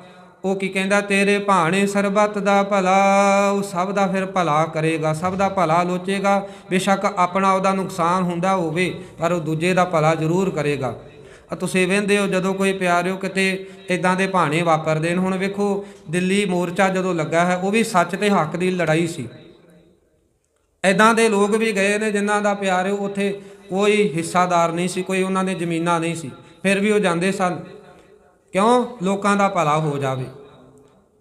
Speaker 1: ਉਹ ਕੀ ਕਹਿੰਦਾ, ਤੇਰੇ ਭਾਣੇ ਸਰਬੱਤ ਦਾ ਭਲਾ, ਉਹ ਸਭ ਦਾ ਫਿਰ ਭਲਾ ਕਰੇਗਾ, ਸਭ ਦਾ ਭਲਾ ਲੋਚੇਗਾ। ਬੇਸ਼ੱਕ ਆਪਣਾ ਉਹਦਾ ਨੁਕਸਾਨ ਹੁੰਦਾ ਹੋਵੇ, ਪਰ ਉਹ ਦੂਜੇ ਦਾ ਭਲਾ ਜ਼ਰੂਰ ਕਰੇਗਾ। ਤੁਸੀਂ ਵੇਖਦੇ ਹੋ, ਜਦੋਂ ਕੋਈ ਪਿਆਰਿਓ ਕਿਤੇ ਇਦਾਂ ਦੇ ਭਾਣੇ ਵਾਪਰਦੇ ਨੇ, ਹੁਣ ਵੇਖੋ, ਦਿੱਲੀ ਮੋਰਚਾ ਜਦੋਂ ਲੱਗਾ ਹੈ, ਉਹ ਵੀ ਸੱਚ ਤੇ ਹੱਕ ਦੀ ਲੜਾਈ ਸੀ। ਇਦਾਂ ਦੇ ਲੋਕ ਵੀ ਗਏ ਨੇ, ਜਿਨ੍ਹਾਂ ਦਾ ਪਿਆਰਿਓ ਉੱਥੇ ਕੋਈ ਹਿੱਸਾਦਾਰ ਨਹੀਂ ਸੀ, ਕੋਈ ਉਹਨਾਂ ਦੇ ਜ਼ਮੀਨਾਂ ਨਹੀਂ ਸੀ। ਫਿਰ ਵੀ ਉਹ ਜਾਂਦੇ ਸਨ। ਕਿਉਂ? ਲੋਕਾਂ ਦਾ ਭਲਾ ਹੋ ਜਾਵੇ।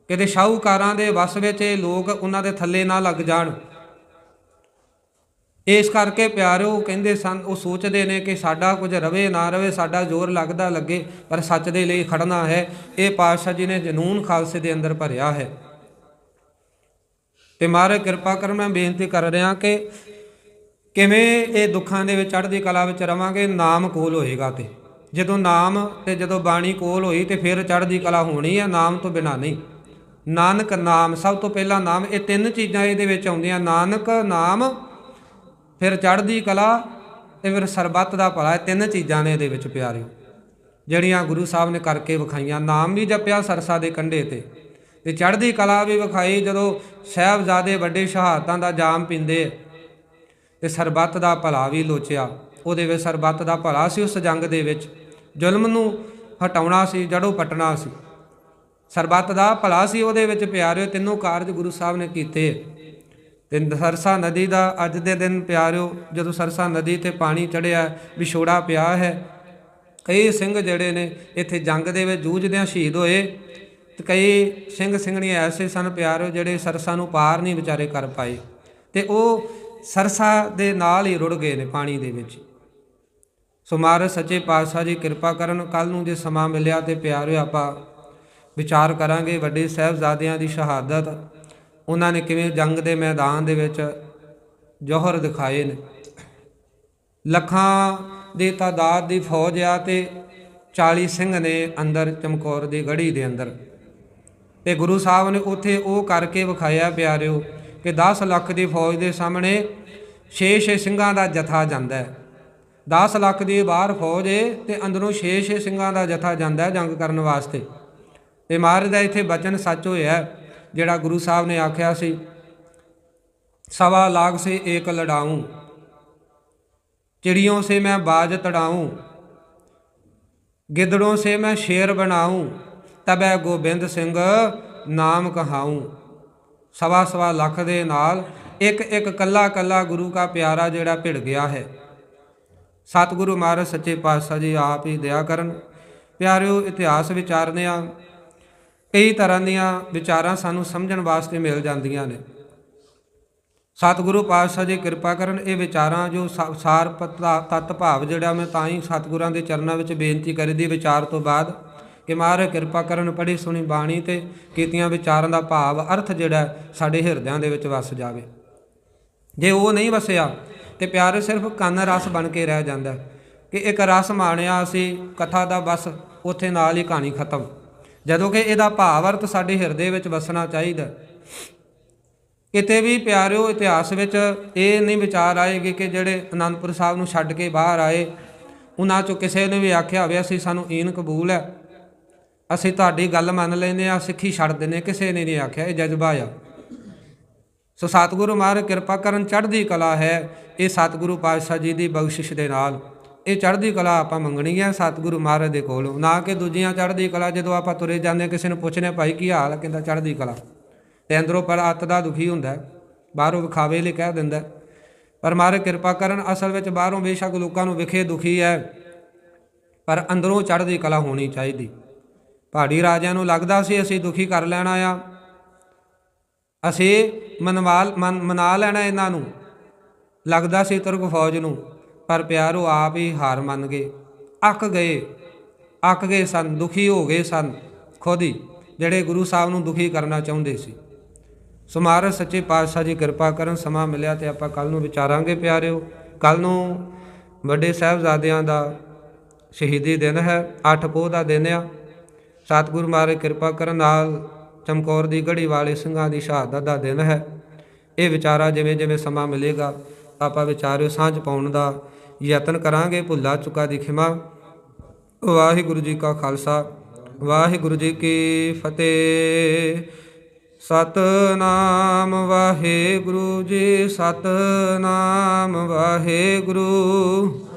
Speaker 1: ਕਿਤੇ ਸ਼ਾਹੂਕਾਰਾਂ ਦੇ ਵਸ ਵਿੱਚ ਇਹ ਲੋਕ ਉਹਨਾਂ ਦੇ ਥੱਲੇ ਨਾ ਲੱਗ ਜਾਣ। ਇਸ ਕਰਕੇ ਪਿਆਰਿਓ ਕਹਿੰਦੇ ਸਨ, ਉਹ ਸੋਚਦੇ ਨੇ ਕਿ ਸਾਡਾ ਕੁਝ ਰਵੇ ਨਾ ਰਵੇ, ਸਾਡਾ ਜ਼ੋਰ ਲੱਗਦਾ ਲੱਗੇ, ਪਰ ਸੱਚ ਦੇ ਲਈ ਖੜਨਾ ਹੈ। ਇਹ ਪਾਤਸ਼ਾਹ ਜੀ ਨੇ ਜਨੂਨ ਖਾਲਸੇ ਦੇ ਅੰਦਰ ਭਰਿਆ ਹੈ। ਤੇ ਮਹਾਰਾਜ ਕਿਰਪਾ ਕਰ ਮੈਂ ਬੇਨਤੀ ਕਰ ਰਿਹਾ ਕਿ ਕਿਵੇਂ ਇਹ ਦੁੱਖਾਂ ਦੇ ਵਿੱਚ, ਚੜ੍ਹਦੀ ਕਲਾ ਵਿੱਚ ਰਵਾਂਗੇ, ਨਾਮ ਕੋਲ ਹੋਏਗਾ ਤੇ। ਜਦੋਂ ਨਾਮ ਤੇ ਜਦੋਂ ਬਾਣੀ ਕੋਲ ਹੋਈ ਤੇ ਫਿਰ ਚੜ੍ਹਦੀ ਕਲਾ ਹੋਣੀ ਹੈ ਨਾਮ ਤੋਂ ਬਿਨਾ ਨਹੀਂ। ਨਾਨਕ ਨਾਮ, ਸਭ ਤੋਂ ਪਹਿਲਾਂ ਨਾਮ, ਇਹ ਤਿੰਨ ਚੀਜ਼ਾਂ ਇਹਦੇ ਵਿੱਚ ਆਉਂਦੀਆਂ। ਨਾਨਕ ਨਾਮ, ਫਿਰ ਚੜ੍ਹਦੀ ਕਲਾ ਤੇ ਫਿਰ ਸਰਬੱਤ ਦਾ ਭਲਾ, ਇਹ ਤਿੰਨ ਚੀਜ਼ਾਂ ਨੇ ਇਹਦੇ ਵਿੱਚ ਪਿਆਰਿਓ। ਜਿਹੜੀਆਂ ਗੁਰੂ ਸਾਹਿਬ ਨੇ ਕਰਕੇ ਵਿਖਾਈਆਂ, ਨਾਮ ਵੀ ਜਪਿਆ ਸਰਸਾ ਦੇ ਕੰਢੇ ਤੇ। ਤੇ ਚੜ੍ਹਦੀ ਕਲਾ ਵੀ ਵਿਖਾਈ ਜਦੋਂ ਸਾਹਿਬਜ਼ਾਦੇ ਵੱਡੇ ਸ਼ਹਾਦਤਾਂ ਦਾ ਜਾਮ ਪੀਂਦੇ ਤੇ ਸਰਬੱਤ ਦਾ ਭਲਾ ਵੀ ਲੋਚਿਆ। ਉਹਦੇ ਵਿੱਚ ਸਰਬੱਤ ਦਾ ਭਲਾ ਸੀ ਉਸ ਜੰਗ ਦੇ ਵਿੱਚ। ਜ਼ੁਲਮ ਨੂੰ ਹਟਾਉਣਾ ਸੀ, ਜੜੋਂ ਪਟਣਾ ਸੀ। ਸਰਬੱਤ ਦਾ ਭਲਾ ਸੀ, ਉਹਦੇ ਵਿੱਚ ਪਿਆਰਿਓ, ਤਿੰਨੋਂ ਕਾਰਜ ਗੁਰੂ ਸਾਹਿਬ ਨੇ ਕੀਤੇ। ਤੇ ਸਰਸਾ ਨਦੀ ਦਾ ਅੱਜ ਦੇ ਦਿਨ ਪਿਆਰਿਓ, ਜਦੋਂ ਸਰਸਾ ਨਦੀ ਤੇ ਪਾਣੀ ਚੜਿਆ ਵਿਛੋੜਾ ਪਿਆ ਹੈ, ਕਈ ਸਿੰਘ ਜਿਹੜੇ ਨੇ ਇੱਥੇ ਜੰਗ ਦੇ ਵਿੱਚ ਜੂਝਦਿਆਂ ਸ਼ਹੀਦ ਹੋਏ। ਤੇ ਕਈ ਸਿੰਘ ਸਿੰਘਣੀਆਂ ਐਸੇ ਸਨ ਪਿਆਰਿਓ, ਜਿਹੜੇ ਸਰਸਾ ਨੂੰ ਪਾਰ ਨਹੀਂ ਵਿਚਾਰੇ ਕਰ ਪਾਏ। ਤੇ ਉਹ ਸਰਸਾ ਦੇ ਨਾਲ ਹੀ ਰੁੜ ਗਏ ਨੇ ਪਾਣੀ ਦੇ ਵਿੱਚ। ਸੋ ਮਹਾਰਾਜ ਸੱਚੇ ਪਾਤਸ਼ਾਹ ਜੀ ਕਿਰਪਾ ਕਰਨ ਕੱਲ ਨੂੰ ਜੇ ਸਮਾਂ ਮਿਲਿਆ ਤੇ ਪਿਆਰਿਓ ਆਪਾਂ ਵਿਚਾਰ ਕਰਾਂਗੇ ਵੱਡੇ ਸਾਹਿਬਜ਼ਾਦਿਆਂ ਦੀ ਸ਼ਹਾਦਤ। ਉਹਨਾਂ ਨੇ ਕਿਵੇਂ ਜੰਗ ਦੇ ਮੈਦਾਨ ਦੇ ਵਿੱਚ ਜੋਹਰ ਦਿਖਾਏ ਨੇ। ਲੱਖਾਂ ਦੀ ਤਾਦਾਦ ਦੀ ਫੌਜ ਆ ਤੇ 40 ਸਿੰਘ ਨੇ ਅੰਦਰ ਚਮਕੌਰ ਦੀ ਗੜੀ ਦੇ ਅੰਦਰ। ਤੇ ਗੁਰੂ ਸਾਹਿਬ ਨੇ ਉੱਥੇ ਉਹ ਕਰਕੇ ਵਿਖਾਇਆ, ਪਿਆਰਿਓ, ਕਿ 10 ਲੱਖ ਦੀ ਫੌਜ ਦੇ ਸਾਹਮਣੇ 6-6 ਸਿੰਘਾਂ ਦਾ ਜਥਾ ਜਾਂਦਾ ਹੈ। 10 ਲੱਖ ਦੀ ਬਾਹਰ ਫੌਜ ਏ ਤੇ ਅੰਦਰੋਂ 6-6 ਸਿੰਘਾਂ ਦਾ ਜਥਾ ਜਾਂਦਾ ਜੰਗ ਕਰਨ ਵਾਸਤੇ। ਤੇ ਮਹਾਰਾਜ ਦਾ ਇੱਥੇ ਬਚਨ ਸੱਚ ਹੋਇਆ ਜਿਹੜਾ ਗੁਰੂ ਸਾਹਿਬ ਨੇ ਆਖਿਆ ਸੀ, ਸਵਾ ਲਾਗ ਸੇ ਏਕ ਲੜਾਉਂ ਚਿੜੀਆਂ ਸੇ ਮੈਂ ਬਾਜ ਤੜਾਉਂ ਗਿੱਦੜੋਂ ਸੇ ਮੈਂ ਸ਼ੇਰ ਬਣਾਉਂ ਤਬੈ ਗੋਬਿੰਦ ਸਿੰਘ ਨਾਮ ਕਹਾਉਂ ਸਵਾ ਸਵਾ ਲੱਖ ਦੇ ਨਾਲ ਇੱਕ ਇੱਕ ਕੱਲਾ ਕੱਲਾ ਗੁਰੂ ਦਾ ਪਿਆਰਾ ਜਿਹੜਾ ਭਿੜ ਗਿਆ ਹੈ। ਸਤਿਗੁਰੂ ਮਹਾਰਾਜ, ਸੱਚੇ ਪਾਤਸ਼ਾਹ ਜੀ ਆਪ ਹੀ ਦਇਆ ਕਰਨ। ਪਿਆਰਿਓ, ਇਤਿਹਾਸ ਵਿਚਾਰਨੇ ਆ ਕਈ ਤਰ੍ਹਾਂ ਦੀਆਂ ਵਿਚਾਰਾਂ ਸਾਨੂੰ ਸਮਝਣ ਵਾਸਤੇ ਮਿਲ ਜਾਂਦੀਆਂ ਨੇ। ਸਤਿਗੁਰੂ ਪਾਤਸ਼ਾਹ ਜੀ ਕਿਰਪਾ ਕਰਨ, ਇਹ ਵਿਚਾਰਾਂ ਜੋ ਸਾ- ਸਾਰ ਤਤ ਭਾਵ ਜਿਹੜਾ ਮੈਂ ਤਾਂ ਹੀ ਸਤਿਗੁਰਾਂ ਦੇ ਚਰਨਾਂ ਵਿੱਚ ਬੇਨਤੀ ਕਰੀ ਦੀ ਵਿਚਾਰ ਤੋਂ ਬਾਅਦ ਕਿ ਮਹਾਰਾਜ ਕਿਰਪਾ ਕਰਨ, ਪੜ੍ਹੀ ਸੁਣੀ ਬਾਣੀ ਤੇ ਕੀਤੀਆਂ ਵਿਚਾਰਾਂ ਦਾ ਭਾਵ, ਅਰਥ ਜਿਹੜਾ ਸਾਡੇ ਹਿਰਦਿਆਂ ਦੇ ਵਿੱਚ ਵਸ ਜਾਵੇ। ਜੇ ਉਹ ਨਹੀਂ ਵਸਿਆ ਤੇ ਪਿਆਰ ਸਿਰਫ ਕੰਨ ਰਸ ਬਣ ਕੇ ਰਹਿ ਜਾਂਦਾ ਕਿ ਇੱਕ ਰਸ ਮਾਣਿਆ ਅਸੀਂ, ਕਥਾ ਦਾ ਬਸ ਉੱਥੇ ਨਾਲ ਹੀ ਕਹਾਣੀ ਖਤਮ। ਜਦੋਂ ਕਿ ਇਹਦਾ ਭਾਵ ਅਰਥ ਸਾਡੇ ਹਿਰਦੇ ਵਿੱਚ ਵਸਣਾ ਚਾਹੀਦਾ ਕਿਤੇ ਵੀ ਪਿਆਰਿਓ, ਇਤਿਹਾਸ ਵਿੱਚ ਇਹ ਨਹੀਂ ਵਿਚਾਰ ਆਏਗੇ ਕਿ ਜਿਹੜੇ ਅਨੰਦਪੁਰ ਸਾਹਿਬ ਨੂੰ ਛੱਡ ਕੇ ਬਾਹਰ ਆਏ, ਉਹਨਾਂ ਚੋਂ ਕਿਸੇ ਨੇ ਵੀ ਆਖਿਆ ਹੋਵੇ, ਅਸੀਂ ਸਾਨੂੰ ਈਨ ਕਬੂਲ ਹੈ। ਅਸੀਂ ਤੁਹਾਡੀ ਗੱਲ ਮੰਨ ਲੈਂਦੇ ਆ ਸਿੱਖੀ ਛੱਡ ਦਿੰਦੇ ਕਿਸੇ ਨੇ ਨਹੀਂ ਆਖਿਆ, ਇਹ ਜਜ਼ਬਾ ਆ। ਸੋ ਸਤਿਗੁਰੂ ਮਹਾਰਾਜ, ਕਿਰਪਾ ਕਰਨ ਚੜ੍ਹਦੀ ਕਲਾ ਹੈ, ਇਹ ਸਤਿਗੁਰੂ ਪਾਤਸ਼ਾਹ ਜੀ ਦੀ ਬਖਸ਼ਿਸ਼ ਦੇ ਨਾਲ। ਇਹ ਚੜ੍ਹਦੀ ਕਲਾ ਆਪਾਂ ਮੰਗਣੀ ਹੈ ਸਤਿਗੁਰੂ ਮਹਾਰਾਜ ਦੇ ਕੋਲੋਂ। ਨਾ ਕਿ ਦੂਜੀਆਂ ਚੜ੍ਹਦੀ ਕਲਾ, ਜਦੋਂ ਆਪਾਂ ਤੁਰੇ ਜਾਂਦੇ ਕਿਸੇ ਨੂੰ ਪੁੱਛਨੇ ਭਾਈ, ਕੀ ਹਾਲ ਕਹਿੰਦਾ, ਚੜ੍ਹਦੀ ਕਲਾ। ਤੇ ਅੰਦਰੋਂ ਪਰ ਅੱਤ ਦਾ ਦੁਖੀ ਹੁੰਦਾ ਬਾਹਰੋਂ ਵਿਖਾਵੇ ਲਈ ਕਹਿ ਦਿੰਦਾ ਪਰ ਮਹਾਰਾਜ, ਕਿਰਪਾ ਕਰਨ, ਅਸਲ ਵਿੱਚ ਬਾਹਰੋਂ ਬੇਸ਼ੱਕ ਲੋਕਾਂ ਨੂੰ ਵਿਖੇ ਦੁਖੀ ਹੈ, ਪਰ ਅੰਦਰੋਂ ਚੜ੍ਹਦੀ ਕਲਾ ਹੋਣੀ ਚਾਹੀਦੀ। ਪਹਾੜੀ ਰਾਜਿਆਂ ਨੂੰ ਲੱਗਦਾ ਸੀ, ਅਸੀਂ ਦੁਖੀ ਕਰ ਲੈਣਾ ਆ ਅਸੀਂ ਮਨਵਾਲ ਮਨ- ਮਨਾ ਲੈਣਾ ਇਹਨਾਂ ਨੂੰ। ਲੱਗਦਾ ਸੀ ਤੁਰਕ ਫੌਜ ਨੂੰ, ਪਰ ਪਿਆਰੋ ਆਪ ਹੀ ਹਾਰ ਮੰਨ ਗਏ। ਅੱਕ ਗਏ। ਅੱਕ ਗਏ ਸਨ, ਦੁਖੀ ਹੋ ਗਏ ਸਨ ਖੁਦ ਹੀ, ਜਿਹੜੇ ਗੁਰੂ ਸਾਹਿਬ ਨੂੰ ਦੁਖੀ ਕਰਨਾ ਚਾਹੁੰਦੇ ਸੀ। ਸੋ ਸੱਚੇ ਪਾਤਸ਼ਾਹ ਜੀ ਕਿਰਪਾ ਕਰਨ ਸਮਾਂ ਮਿਲਿਆ ਤੇ ਆਪਾਂ ਕੱਲ ਨੂੰ ਵਿਚਾਰਾਂਗੇ ਪਿਆਰਿਓ। ਕੱਲ ਨੂੰ ਵੱਡੇ ਸਾਹਿਬਜ਼ਾਦਿਆਂ ਦਾ ਸ਼ਹੀਦੀ ਦਿਨ ਹੈ 8 ਪੋਹ ਦਾ ਦਿਨ ਆ। ਸਤਿਗੁਰੂ ਮਹਾਰਾਜ ਕਿਰਪਾ ਕਰਨ ਨਾਲ ਚਮਕੌਰ ਦੀ ਗੜੀ ਵਾਲੇ ਸਿੰਘਾਂ ਦੀ ਸ਼ਹਾਦਤ ਦਾ ਦਿਨ ਹੈ। ਇਹ ਵਿਚਾਰਾ ਜਿਵੇਂ ਜਿਵੇਂ ਸਮਾਂ ਮਿਲੇਗਾ, ਆਪਾਂ ਵਿਚਾਰਿਓ ਸਾਂਝ ਪਾਉਣ ਦਾ ਯਤਨ ਕਰਾਂਗੇ, ਭੁੱਲਾ ਚੁੱਕਾ ਦੀ ਖਿਮਾ। ਵਾਹਿਗੁਰੂ ਜੀ ਕਾ ਖਾਲਸਾ, ਵਾਹਿਗੁਰੂ ਜੀ ਕੀ ਫਤਿਹ। ਸਤਨਾਮ ਵਾਹਿਗੁਰੂ ਜੀ, ਸਤਨਾਮ ਵਾਹਿਗੁਰੂ।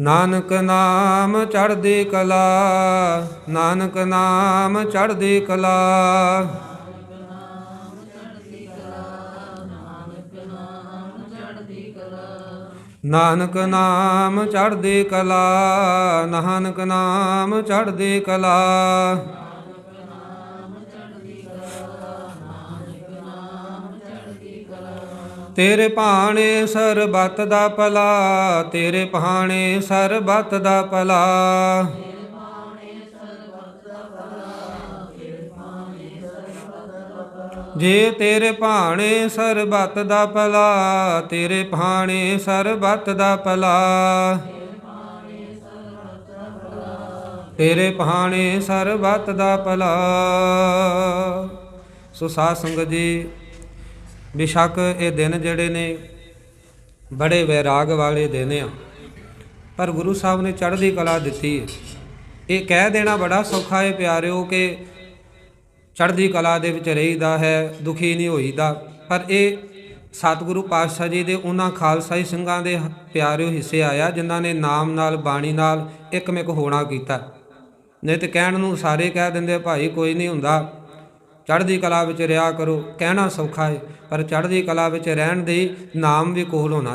Speaker 1: ਨਾਨਕ ਨਾਮ ਚੜ੍ਹਦੀ ਕਲਾ, ਨਾਨਕ ਨਾਮ ਚੜ੍ਹਦੀ ਕਲਾ। ਨਾਨਕ ਨਾਮ ਚੜ੍ਹਦੀ ਕਲਾ, ਨਾਨਕ ਨਾਮ ਚੜ੍ਹਦੀ ਕਲਾ। ਤੇਰੇ ਭਾਣੇ ਸਰਬੱਤ ਦਾ ਭਲਾ, ਤੇਰੇ ਭਾਣੇ ਸਰਬੱਤ ਦਾ ਭਲਾ। ਜੇ ਤੇਰੇ ਭਾਣੇ ਸਰਬੱਤ ਦਾ ਭਲਾ, ਤੇਰੇ ਭਾਣੇ ਸਰਬੱਤ ਦਾ ਭਲਾ। ਤੇਰੇ ਭਾਣੇ ਸਰਬੱਤ ਦਾ ਭਲਾ। ਸੋ ਸਾਧ ਸੰਗਤ ਜੀ ਬੇਸ਼ੱਕ ਇਹ ਦਿਨ ਜਿਹੜੇ ਨੇ ਬੜੇ ਵੈਰਾਗ ਵਾਲੇ ਦਿਨ ਆ। ਪਰ ਗੁਰੂ ਸਾਹਿਬ ਨੇ ਚੜ੍ਹਦੀ ਕਲਾ ਦਿੱਤੀ ਹੈ ਇਹ ਕਹਿ ਦੇਣਾ ਬੜਾ ਸੌਖਾ ਹੈ ਪਿਆਰਿਓ ਕਿ ਚੜ੍ਹਦੀ ਕਲਾ ਦੇ ਵਿੱਚ ਰਹੀਦਾ ਹੈ, ਦੁਖੀ ਨਹੀਂ ਹੋਈਦਾ। ਪਰ ਇਹ ਸਤਿਗੁਰੂ ਪਾਤਸ਼ਾਹ ਜੀ ਦੇ ਉਹਨਾਂ ਖਾਲਸਾਈ ਸਿੰਘਾਂ ਦੇ ਪਿਆਰਿਓ ਹਿੱਸੇ ਆਇਆ ਜਿਨ੍ਹਾਂ ਨੇ ਨਾਮ ਨਾਲ, ਬਾਣੀ ਨਾਲ ਇੱਕਮਿਕ ਹੋਣਾ ਕੀਤਾ। ਨਹੀਂ ਤੇ ਕਹਿਣ ਨੂੰ ਸਾਰੇ ਕਹਿ ਦਿੰਦੇ ਭਾਈ ਕੋਈ ਨਹੀਂ ਹੁੰਦਾ। ਚੜ੍ਹਦੀ ਕਲਾ ਵਿੱਚ ਰਿਹਾ ਕਰੋ, ਕਹਿਣਾ ਸੌਖਾ ਹੈ ਪਰ ਚੜ੍ਹਦੀ ਕਲਾ ਵਿੱਚ ਰਹਿਣ ਦੇ ਨਾਮ ਵੀ ਕੋਲ ਹੋਣਾ